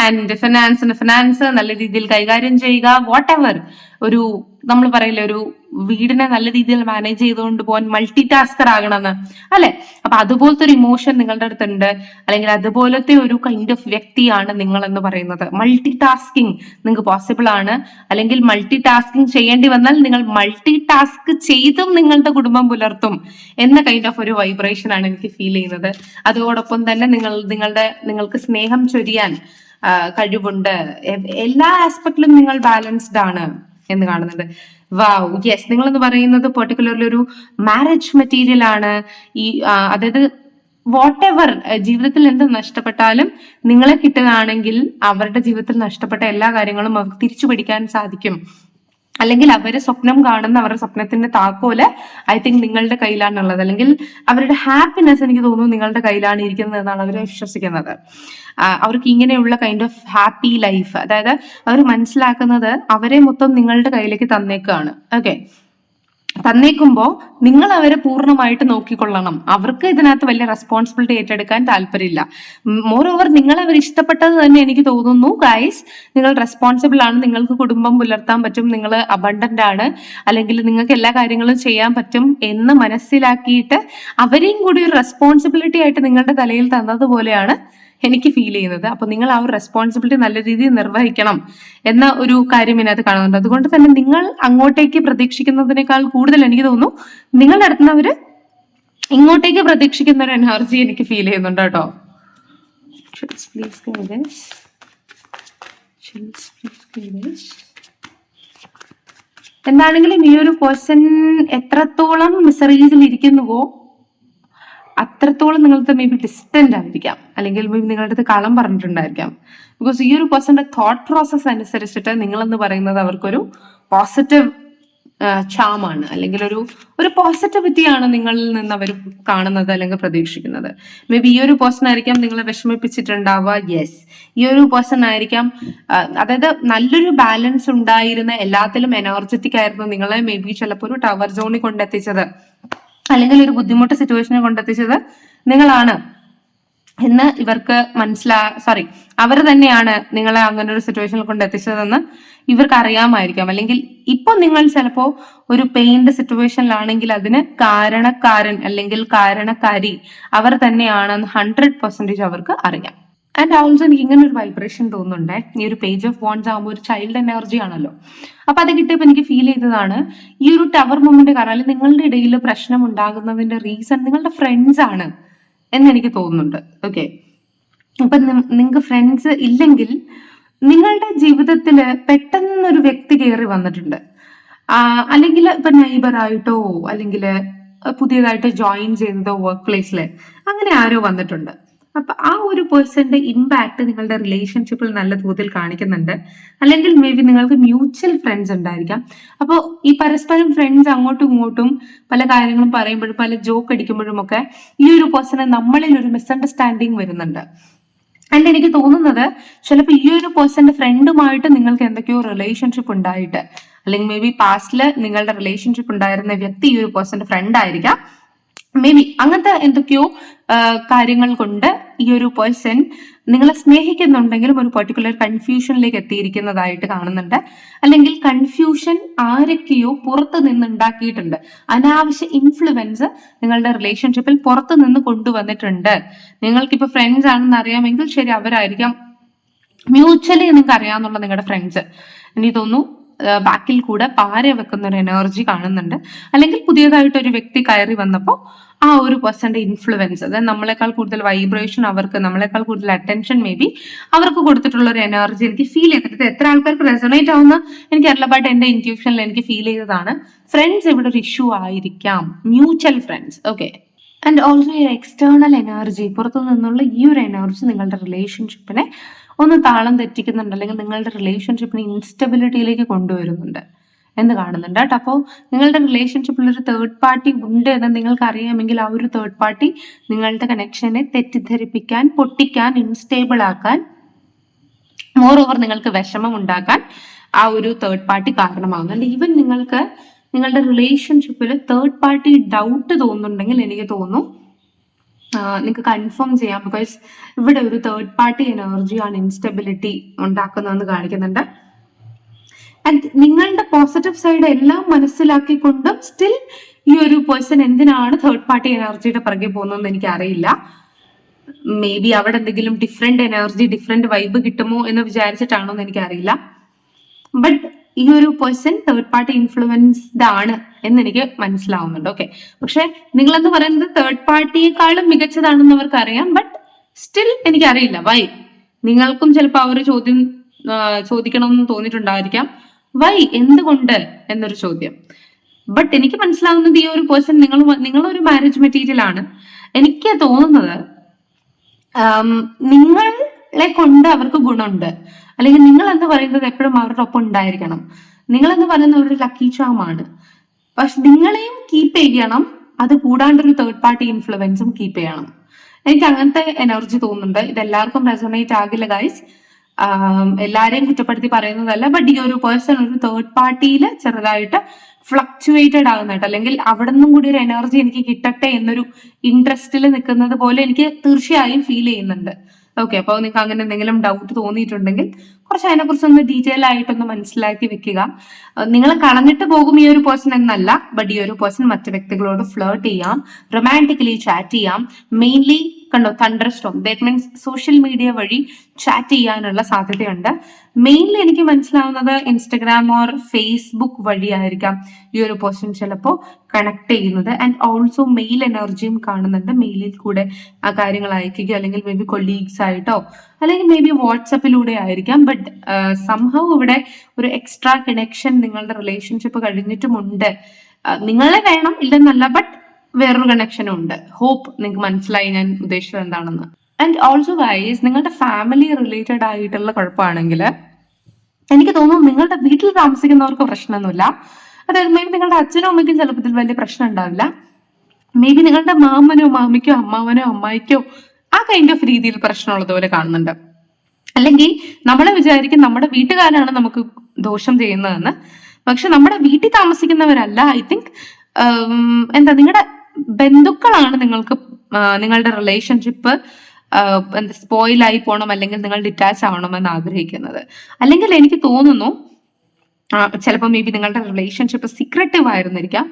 ആൻഡ് ഫിനാൻസിന് ഫിനാൻസ് നല്ല രീതിയിൽ കൈകാര്യം ചെയ്യുക വാട്ട് എവർ ഒരു നമ്മൾ പറയില്ല ഒരു വീടിനെ നല്ല രീതിയിൽ മാനേജ് ചെയ്തുകൊണ്ട് പോകാൻ മൾട്ടി ടാസ്കർ ആകണമെന്ന്. അല്ലെ? അപ്പൊ അതുപോലത്തെ ഒരു ഇമോഷൻ നിങ്ങളുടെ അടുത്തുണ്ട്. അല്ലെങ്കിൽ അതുപോലത്തെ ഒരു കൈൻഡ് ഓഫ് വ്യക്തിയാണ് നിങ്ങൾ എന്ന് പറയുന്നത്. മൾട്ടി ടാസ്കിങ് നിങ്ങൾക്ക് പോസിബിൾ ആണ്. അല്ലെങ്കിൽ മൾട്ടി ടാസ്കിങ് ചെയ്യേണ്ടി വന്നാൽ നിങ്ങൾ മൾട്ടി ടാസ്ക് ചെയ്തും നിങ്ങളുടെ കുടുംബം പുലർത്തും എന്ന കൈൻഡ് ഓഫ് ഒരു വൈബ്രേഷൻ ആണ് എനിക്ക് ഫീൽ ചെയ്യുന്നത്. അതോടൊപ്പം തന്നെ നിങ്ങൾ നിങ്ങളുടെ നിങ്ങൾക്ക് സ്നേഹം ചൊരിയാൻ കഴിവുണ്ട്. എല്ലാ ആസ്പെക്റ്റിലും നിങ്ങൾ ബാലൻസ്ഡ് ആണ്. എന്ന് കാണുന്നത് വാവ് യെസ് നിങ്ങൾ എന്ന് പറയുന്നത് പെർട്ടിക്കുലർലി ഒരു മാരേജ് മെറ്റീരിയൽ ആണ്. ഈ അതായത് വാട്ട് എവർ ജീവിതത്തിൽ എന്ത് നഷ്ടപ്പെട്ടാലും നിങ്ങളെ കിട്ടുകയാണെങ്കിൽ അവരുടെ ജീവിതത്തിൽ നഷ്ടപ്പെട്ട എല്ലാ കാര്യങ്ങളും അവർക്ക് തിരിച്ചു പിടിക്കാൻ സാധിക്കും. അല്ലെങ്കിൽ അവർ സ്വപ്നം കാണുന്ന അവരുടെ സ്വപ്നത്തിന്റെ താക്കോൽ ഐ തിങ്ക് നിങ്ങളുടെ കയ്യിലാണുള്ളത്. അല്ലെങ്കിൽ അവരുടെ ഹാപ്പിനെസ് എനിക്ക് തോന്നുന്നു നിങ്ങളുടെ കയ്യിലാണ് ഇരിക്കുന്നത് എന്നാണ് അവർ വിശ്വസിക്കുന്നത്. അവർക്ക് ഇങ്ങനെയുള്ള കൈൻഡ് ഓഫ് ഹാപ്പി ലൈഫ് അതായത് അവർ മനസ്സിലാക്കുന്നത് അവരെ മൊത്തം നിങ്ങളുടെ കയ്യിലേക്ക് തന്നേക്കാണ്. ഓക്കെ തന്നേക്കുമ്പോ നിങ്ങൾ അവരെ പൂർണമായിട്ട് നോക്കിക്കൊള്ളണം. അവർക്ക് ഇതിനകത്ത് വലിയ റെസ്പോൺസിബിലിറ്റി ഏറ്റെടുക്കാൻ താല്പര്യമില്ല. മോർ ഓവർ നിങ്ങൾ അവർ ഇഷ്ടപ്പെട്ടത് തന്നെ എനിക്ക് തോന്നുന്നു ഗൈസ് നിങ്ങൾ റെസ്പോൺസിബിൾ ആണ്. നിങ്ങൾക്ക് കുടുംബം പുലർത്താൻ പറ്റും. നിങ്ങൾ അബണ്ടന്റ് ആണ്. അല്ലെങ്കിൽ നിങ്ങൾക്ക് എല്ലാ കാര്യങ്ങളും ചെയ്യാൻ പറ്റും എന്ന് മനസ്സിലാക്കിയിട്ട് അവരെയും കൂടി ഒരു റെസ്പോൺസിബിലിറ്റി ആയിട്ട് നിങ്ങളുടെ തലയിൽ തന്നതുപോലെയാണ് എനിക്ക് ഫീൽ ചെയ്യുന്നത്. അപ്പൊ നിങ്ങൾ ആ ഒരു റെസ്പോൺസിബിലിറ്റി നല്ല രീതിയിൽ നിർവഹിക്കണം എന്ന ഒരു കാര്യം ഇതിനകത്ത് കാണുന്നുണ്ട്. അതുകൊണ്ട് തന്നെ നിങ്ങൾ അങ്ങോട്ടേക്ക് പ്രതീക്ഷിക്കുന്നതിനേക്കാൾ കൂടുതൽ എനിക്ക് തോന്നുന്നു നിങ്ങൾ നടത്തുന്നവർ ഇങ്ങോട്ടേക്ക് പ്രതീക്ഷിക്കുന്ന ഒരു എനർജി എനിക്ക് ഫീൽ ചെയ്യുന്നുണ്ട് കേട്ടോ. എന്താണെങ്കിലും ഈ ഒരു പേഴ്സൺ എത്രത്തോളം മിസറീസിൽ ഇരിക്കുന്നുവോ അത്രത്തോളം നിങ്ങൾ ബി ഡിസ്റ്റന്റ് ആയിരിക്കാം. അല്ലെങ്കിൽ നിങ്ങളുടെ അടുത്ത് കളം പറഞ്ഞിട്ടുണ്ടായിരിക്കാം. ബിക്കോസ് ഈ ഒരു പേഴ്സന്റെ തോട്ട് പ്രോസസ് അനുസരിച്ചിട്ട് നിങ്ങളെന്ന് പറയുന്നത് അവർക്കൊരു പോസിറ്റീവ് ചാമാണ് അല്ലെങ്കിൽ ഒരു ഒരു പോസിറ്റിവിറ്റി ആണ് നിങ്ങളിൽ നിന്ന് അവർ കാണുന്നത് അല്ലെങ്കിൽ പ്രതീക്ഷിക്കുന്നത്. മേ ബി ഈ ഒരു പേഴ്സൺ ആയിരിക്കാം നിങ്ങളെ വിഷമിപ്പിച്ചിട്ടുണ്ടാവുക. യെസ് ഈ ഒരു പേഴ്സൺ ആയിരിക്കാം അതായത് നല്ലൊരു ബാലൻസ് ഉണ്ടായിരുന്ന എല്ലാത്തിലും എനർജറ്റിക് ആയിരുന്നു നിങ്ങളെ മേ ബി ചിലപ്പോൾ ഒരു ടവർ സോണിൽ കൊണ്ടെത്തിച്ചത്. അല്ലെങ്കിൽ ഒരു ബുദ്ധിമുട്ട് സിറ്റുവേഷനെ കൊണ്ടെത്തിച്ചത് നിങ്ങളാണ്. എന്ന് ഇവർക്ക് മനസ്സിലാ സോറി അവർ തന്നെയാണ് നിങ്ങളെ അങ്ങനെ ഒരു സിറ്റുവേഷനിൽ കൊണ്ട് എത്തിച്ചതെന്ന് ഇവർക്ക് അറിയാമായിരിക്കാം. അല്ലെങ്കിൽ ഇപ്പൊ നിങ്ങൾ ചിലപ്പോ ഒരു പെയിന്റ് സിറ്റുവേഷനിലാണെങ്കിൽ അതിന് കാരണക്കാരൻ അല്ലെങ്കിൽ കാരണക്കാരി അവർ തന്നെയാണെന്ന് ഹൺഡ്രഡ് പെർസെന്റേജ് അവർക്ക് അറിയാം. ആൻഡ് ഓൾസോ എനിക്ക് ഇങ്ങനെ ഒരു വൈബ്രേഷൻ തോന്നുന്നുണ്ടേ. ഈ ഒരു പേജ് ഓഫ് വോൺസ് ആകുമ്പോൾ ഒരു ചൈൽഡ് എനർജി ആണല്ലോ. അപ്പൊ അത് കിട്ടിയപ്പോൾ എനിക്ക് ഫീൽ ചെയ്തതാണ് ഈ ഒരു ടവർ മൂമെന്റ് കാരണം അല്ലെങ്കിൽ നിങ്ങളുടെ ഇടയിൽ പ്രശ്നം ഉണ്ടാകുന്നതിന്റെ റീസൺ നിങ്ങളുടെ ഫ്രണ്ട്സ് ആണ് എന്ന് എനിക്ക് തോന്നുന്നുണ്ട്. ഓക്കെ അപ്പൊ നിങ്ങൾക്ക് ഫ്രണ്ട്സ് ഇല്ലെങ്കിൽ നിങ്ങളുടെ ജീവിതത്തിൽ പെട്ടെന്നൊരു വ്യക്തി കയറി വന്നിട്ടുണ്ട്. അല്ലെങ്കിൽ ഇപ്പൊ നൈബർ ആയിട്ടോ അല്ലെങ്കിൽ പുതിയതായിട്ട് ജോയിൻ ചെയ്തതോ വർക്ക് പ്ലേസിൽ അങ്ങനെ ആരോ വന്നിട്ടുണ്ട്. അപ്പൊ ആ ഒരു പേഴ്സന്റെ ഇമ്പാക്ട് നിങ്ങളുടെ റിലേഷൻഷിപ്പിൽ നല്ല തോതിൽ കാണിക്കുന്നുണ്ട്. അല്ലെങ്കിൽ മേ ബി നിങ്ങൾക്ക് മ്യൂച്വൽ ഫ്രണ്ട്സ് ഉണ്ടായിരിക്കാം. അപ്പോൾ ഈ പരസ്പരം ഫ്രണ്ട്സ് അങ്ങോട്ടും ഇങ്ങോട്ടും പല കാര്യങ്ങളും പറയുമ്പോഴും പല ജോക്ക് അടിക്കുമ്പോഴും ഒക്കെ ഈ ഒരു പേഴ്സണ് നമ്മളിൽ ഒരു മിസ്അണ്ടർസ്റ്റാൻഡിങ് വരുന്നുണ്ട്. ആൻഡ് എനിക്ക് തോന്നുന്നത് ചിലപ്പോൾ ഈ ഒരു പേഴ്സന്റെ ഫ്രണ്ടുമായിട്ട് നിങ്ങൾക്ക് എന്തൊക്കെയോ റിലേഷൻഷിപ്പ് ഉണ്ടായിട്ട് അല്ലെങ്കിൽ മേ ബി പാസ്റ്റിൽ നിങ്ങളുടെ റിലേഷൻഷിപ്പ് ഉണ്ടായിരുന്ന വ്യക്തി ഈ ഒരു പേഴ്സന്റെ ഫ്രണ്ട് ആയിരിക്കാം. മേ ബി അങ്ങനത്തെ എന്തൊക്കെയോ കാര്യങ്ങൾ കൊണ്ട് ഈ ഒരു പേഴ്സൺ നിങ്ങളെ സ്നേഹിക്കുന്നുണ്ടെങ്കിലും ഒരു പെർട്ടിക്കുലർ കൺഫ്യൂഷനിലേക്ക് എത്തിയിരിക്കുന്നതായിട്ട് കാണുന്നുണ്ട്. അല്ലെങ്കിൽ കൺഫ്യൂഷൻ ആരൊക്കെയോ പുറത്ത് നിന്ന് ഉണ്ടാക്കിയിട്ടുണ്ട് അനാവശ്യ ഇൻഫ്ലുവൻസ് നിങ്ങളുടെ റിലേഷൻഷിപ്പിൽ പുറത്ത് നിന്ന് കൊണ്ടുവന്നിട്ടുണ്ട്. നിങ്ങൾക്കിപ്പോ ഫ്രണ്ട്സ് ആണെന്ന് അറിയാമെങ്കിൽ ശരി അവരായിരിക്കാം. മ്യൂച്വലി നിങ്ങൾക്ക് അറിയാമെന്നുള്ള നിങ്ങളുടെ ഫ്രണ്ട്സ് എനിക്ക് തോന്നുന്നു ബാക്കിൽ കൂടെ പാര വെക്കുന്ന ഒരു എനർജി കാണുന്നുണ്ട്. അല്ലെങ്കിൽ പുതിയതായിട്ട് ഒരു വ്യക്തി കയറി വന്നപ്പോൾ ആ ഒരു പേഴ്സന്റെ ഇൻഫ്ലുവൻസ് അതായത് നമ്മളെക്കാൾ കൂടുതൽ വൈബ്രേഷൻ അവർക്ക് നമ്മളെക്കാൾ കൂടുതൽ അറ്റൻഷൻ മേ ബി അവർക്ക് കൊടുത്തിട്ടുള്ള ഒരു എനർജി എനിക്ക് ഫീൽ ചെയ്തിട്ട് എത്ര ആൾക്കാർക്ക് റെസണേറ്റ് ആവുന്ന എനിക്കറിയില്ല ബട്ട് എന്റെ ഇന്റ്യൂഷനിൽ എനിക്ക് ഫീൽ ചെയ്തതാണ്. ഫ്രണ്ട്സ് ഇവിടെ ഒരു ഇഷ്യൂ ആയിരിക്കാം. Mutual friends okay and also ഈ എക്സ്റ്റേണൽ എനർജി പുറത്തു നിന്നുള്ള ഈ ഒരു എനർജി നിങ്ങളുടെ റിലേഷൻഷിപ്പിനെ ഒന്ന് താളം തെറ്റിക്കുന്നുണ്ട് അല്ലെങ്കിൽ നിങ്ങളുടെ റിലേഷൻഷിപ്പിനെ ഇൻസ്റ്റബിലിറ്റിയിലേക്ക് കൊണ്ടുവരുന്നുണ്ട്. എന്ന് കാണുന്നുണ്ട് കേട്ടോ. അപ്പോൾ നിങ്ങളുടെ റിലേഷൻഷിപ്പിൽ ഒരു തേർഡ് പാർട്ടി ഉണ്ട് എന്ന് നിങ്ങൾക്ക് അറിയാമെങ്കിൽ ആ ഒരു തേർഡ് പാർട്ടി നിങ്ങളുടെ കണക്ഷനെ തെറ്റിദ്ധരിപ്പിക്കാൻ പൊട്ടിക്കാൻ ഇൻസ്റ്റേബിൾ ആക്കാൻ മോർ ഓവർ നിങ്ങൾക്ക് വിഷമം ഉണ്ടാക്കാൻ ആ ഒരു തേർഡ് പാർട്ടി കാരണമാകുന്നുണ്ട് ഈവൻ നിങ്ങൾക്ക് നിങ്ങളുടെ റിലേഷൻഷിപ്പിൽ തേർഡ് പാർട്ടി ഡൗട്ട് തോന്നുന്നുണ്ടെങ്കിൽ എനിക്ക് തോന്നുന്നു നിങ്ങൾക്ക് കൺഫേം ചെയ്യാം. ബിക്കോസ് ഇവിടെ ഒരു തേർഡ് പാർട്ടി എനർജിയാണ് ഇൻസ്റ്റബിലിറ്റി ഉണ്ടാക്കുന്നതെന്ന് കാണിക്കുന്നുണ്ട്. ആൻഡ് നിങ്ങളുടെ പോസിറ്റീവ് സൈഡ് എല്ലാം മനസ്സിലാക്കിക്കൊണ്ടും സ്റ്റിൽ ഈ ഒരു പേഴ്സൺ എന്തിനാണ് തേർഡ് പാർട്ടി എനർജിയുടെ പുറകെ പോകുന്നതെന്ന് എനിക്ക് അറിയില്ല. മേ ബി അവിടെ എന്തെങ്കിലും ഡിഫറെന്റ് എനർജി ഡിഫറെന്റ് വൈബ് കിട്ടുമോ എന്ന് വിചാരിച്ചിട്ടാണോ എന്ന് എനിക്കറിയില്ല ബട്ട് ഈ ഒരു പേഴ്സൺ തേർഡ് പാർട്ടി ഇൻഫ്ലുവൻസ്ഡ് ആണ് എന്ന് എനിക്ക് മനസ്സിലാവുന്നുണ്ട്. ഓക്കെ പക്ഷെ നിങ്ങൾ എന്ന് പറയുന്നത് തേർഡ് പാർട്ടിയെക്കാളും മികച്ചതാണെന്ന് അവർക്ക് അറിയാം ബട്ട് സ്റ്റിൽ എനിക്കറിയില്ല. വൈ നിങ്ങൾക്കും ചിലപ്പോൾ ആ ഒരു ചോദ്യം ചോദിക്കണം ചോദിക്കണമെന്ന് തോന്നിയിട്ടുണ്ടായിരിക്കാം. വൈ എന്തുകൊണ്ട് എന്നൊരു ചോദ്യം. ബട്ട് എനിക്ക് മനസ്സിലാവുന്നത് ഈ ഒരു പേഴ്സൺ നിങ്ങൾ നിങ്ങളൊരു മാരേജ് മെറ്റീരിയൽ ആണ്. എനിക്ക് തോന്നുന്നത് നിങ്ങളെ കൊണ്ട് അവർക്ക് ഗുണമുണ്ട്. അല്ലെങ്കിൽ നിങ്ങൾ എന്ന് പറയുന്നത് എപ്പോഴും അവരുടെ ഒപ്പം ഉണ്ടായിരിക്കണം. നിങ്ങൾ എന്ന് പറയുന്നത് ഒരു ലക്കി ചാമാണ് പക്ഷെ നിങ്ങളെയും കീപ്പ് ചെയ്യണം. അത് കൂടാണ്ട് ഒരു തേർഡ് പാർട്ടി ഇൻഫ്ലുവൻസും കീപ്പ് ചെയ്യണം. എനിക്ക് അങ്ങനത്തെ എനർജി തോന്നുന്നുണ്ട്. ഇത് എല്ലാവർക്കും റെസൊണേറ്റ് ആകില്ല ഗൈസ് എല്ലാരെയും കുറ്റപ്പെടുത്തി പറയുന്നതല്ല ബട്ട് ഈ ഒരു പേഴ്സൺ ഒരു തേർഡ് പാർട്ടിയിൽ ചെറുതായിട്ട് ഫ്ലക്ച്വേറ്റഡ് ആകുന്നതായിട്ട് അല്ലെങ്കിൽ അവിടെ നിന്നും കൂടി ഒരു എനർജി എനിക്ക് കിട്ടട്ടെ എന്നൊരു ഇൻട്രസ്റ്റിൽ നിൽക്കുന്നത് പോലെ എനിക്ക് തീർച്ചയായും ഫീൽ ചെയ്യുന്നുണ്ട്. ഓക്കെ അപ്പോൾ നിങ്ങൾക്ക് അങ്ങനെ എന്തെങ്കിലും ഡൗട്ട് തോന്നിയിട്ടുണ്ടെങ്കിൽ കുറച്ച് അതിനെക്കുറിച്ച് ഒന്ന് ഡീറ്റെയിൽ ആയിട്ടൊന്ന് മനസ്സിലാക്കി വെക്കുക. നിങ്ങൾ കളഞ്ഞിട്ട് പോകും ഈ ഒരു പേഴ്സൺ എന്നല്ല ബട്ട് ഈ ഒരു പേഴ്സൺ മറ്റു വ്യക്തികളോട് ഫ്ലേർട്ട് ചെയ്യാം റൊമാന്റിക്കലി ചാറ്റ് ചെയ്യാം മെയിൻലി കണ്ടോ thunder storm that means social media വഴി ചാറ്റ് ചെയ്യാനുള്ള സാധ്യതയുണ്ട്. മെയിൻലി എനിക്ക് മനസ്സിലാവുന്നത് ഇൻസ്റ്റഗ്രാം ഓർ ഫേസ്ബുക്ക് വഴിയായിരിക്കാം ഈ ഒരു പേഴ്സൺ ചിലപ്പോൾ കണക്ട് ചെയ്യുന്നത്. ആൻഡ് ഓൾസോ മെയിൽ എനർജിയും കാണുന്നുണ്ട്. മെയിലിൽ കൂടെ ആ കാര്യങ്ങൾ അയക്കുക അല്ലെങ്കിൽ മേ ബി കൊളീഗ്സ് ആയിട്ടോ അല്ലെങ്കിൽ മേ ബി വാട്സപ്പിലൂടെ ആയിരിക്കാം. ബട്ട് സംഭവം ഇവിടെ ഒരു എക്സ്ട്രാ കണക്ഷൻ നിങ്ങളുടെ റിലേഷൻഷിപ്പ് കഴിഞ്ഞിട്ടുമുണ്ട്. നിങ്ങളെ വേണം ഇല്ലെന്നല്ല ബട്ട് വേറൊരു കണക്ഷനും ഉണ്ട്. ഹോപ്പ് നിങ്ങൾക്ക് മനസ്സിലായി ഞാൻ ഉദ്ദേശിച്ചത് എന്താണെന്ന്. ആൻഡ് ഓൾസോ വൈസ് നിങ്ങളുടെ ഫാമിലി റിലേറ്റഡ് ആയിട്ടുള്ള കുഴപ്പമാണെങ്കിൽ എനിക്ക് തോന്നുന്നു നിങ്ങളുടെ വീട്ടിൽ താമസിക്കുന്നവർക്ക് പ്രശ്നമൊന്നുമില്ല. അതായത് മേ ബി നിങ്ങളുടെ അച്ഛനും അമ്മയ്ക്കും ചിലപ്പോൾ ഇതിൽ വലിയ പ്രശ്നം ഉണ്ടാവില്ല. മേ ബി നിങ്ങളുടെ മാമനോ മാമിക്കോ അമ്മാവനോ അമ്മായിക്കോ ആ കൈൻഡ് ഓഫ് രീതിയിൽ പ്രശ്നമുള്ളത് പോലെ കാണുന്നുണ്ട്. അല്ലെങ്കിൽ നമ്മളെ വിചാരിക്കും നമ്മുടെ വീട്ടുകാരാണ് നമുക്ക് ദോഷം ചെയ്യുന്നതെന്ന്. പക്ഷെ നമ്മുടെ വീട്ടിൽ താമസിക്കുന്നവരല്ല. ഐ തിങ്ക് എന്താ നിങ്ങളുടെ ബന്ധുക്കളാണ് നിങ്ങൾക്ക് നിങ്ങളുടെ റിലേഷൻഷിപ്പ് സ്പോയിലായി പോകണം അല്ലെങ്കിൽ നിങ്ങൾ ഡിറ്റാച്ച് ആവണമെന്ന് ആഗ്രഹിക്കുന്നത്. അല്ലെങ്കിൽ എനിക്ക് തോന്നുന്നു ചിലപ്പോൾ മേ ബി നിങ്ങളുടെ റിലേഷൻഷിപ്പ് സീക്രട്ടീവ് ആയിരുന്നിരിക്കാം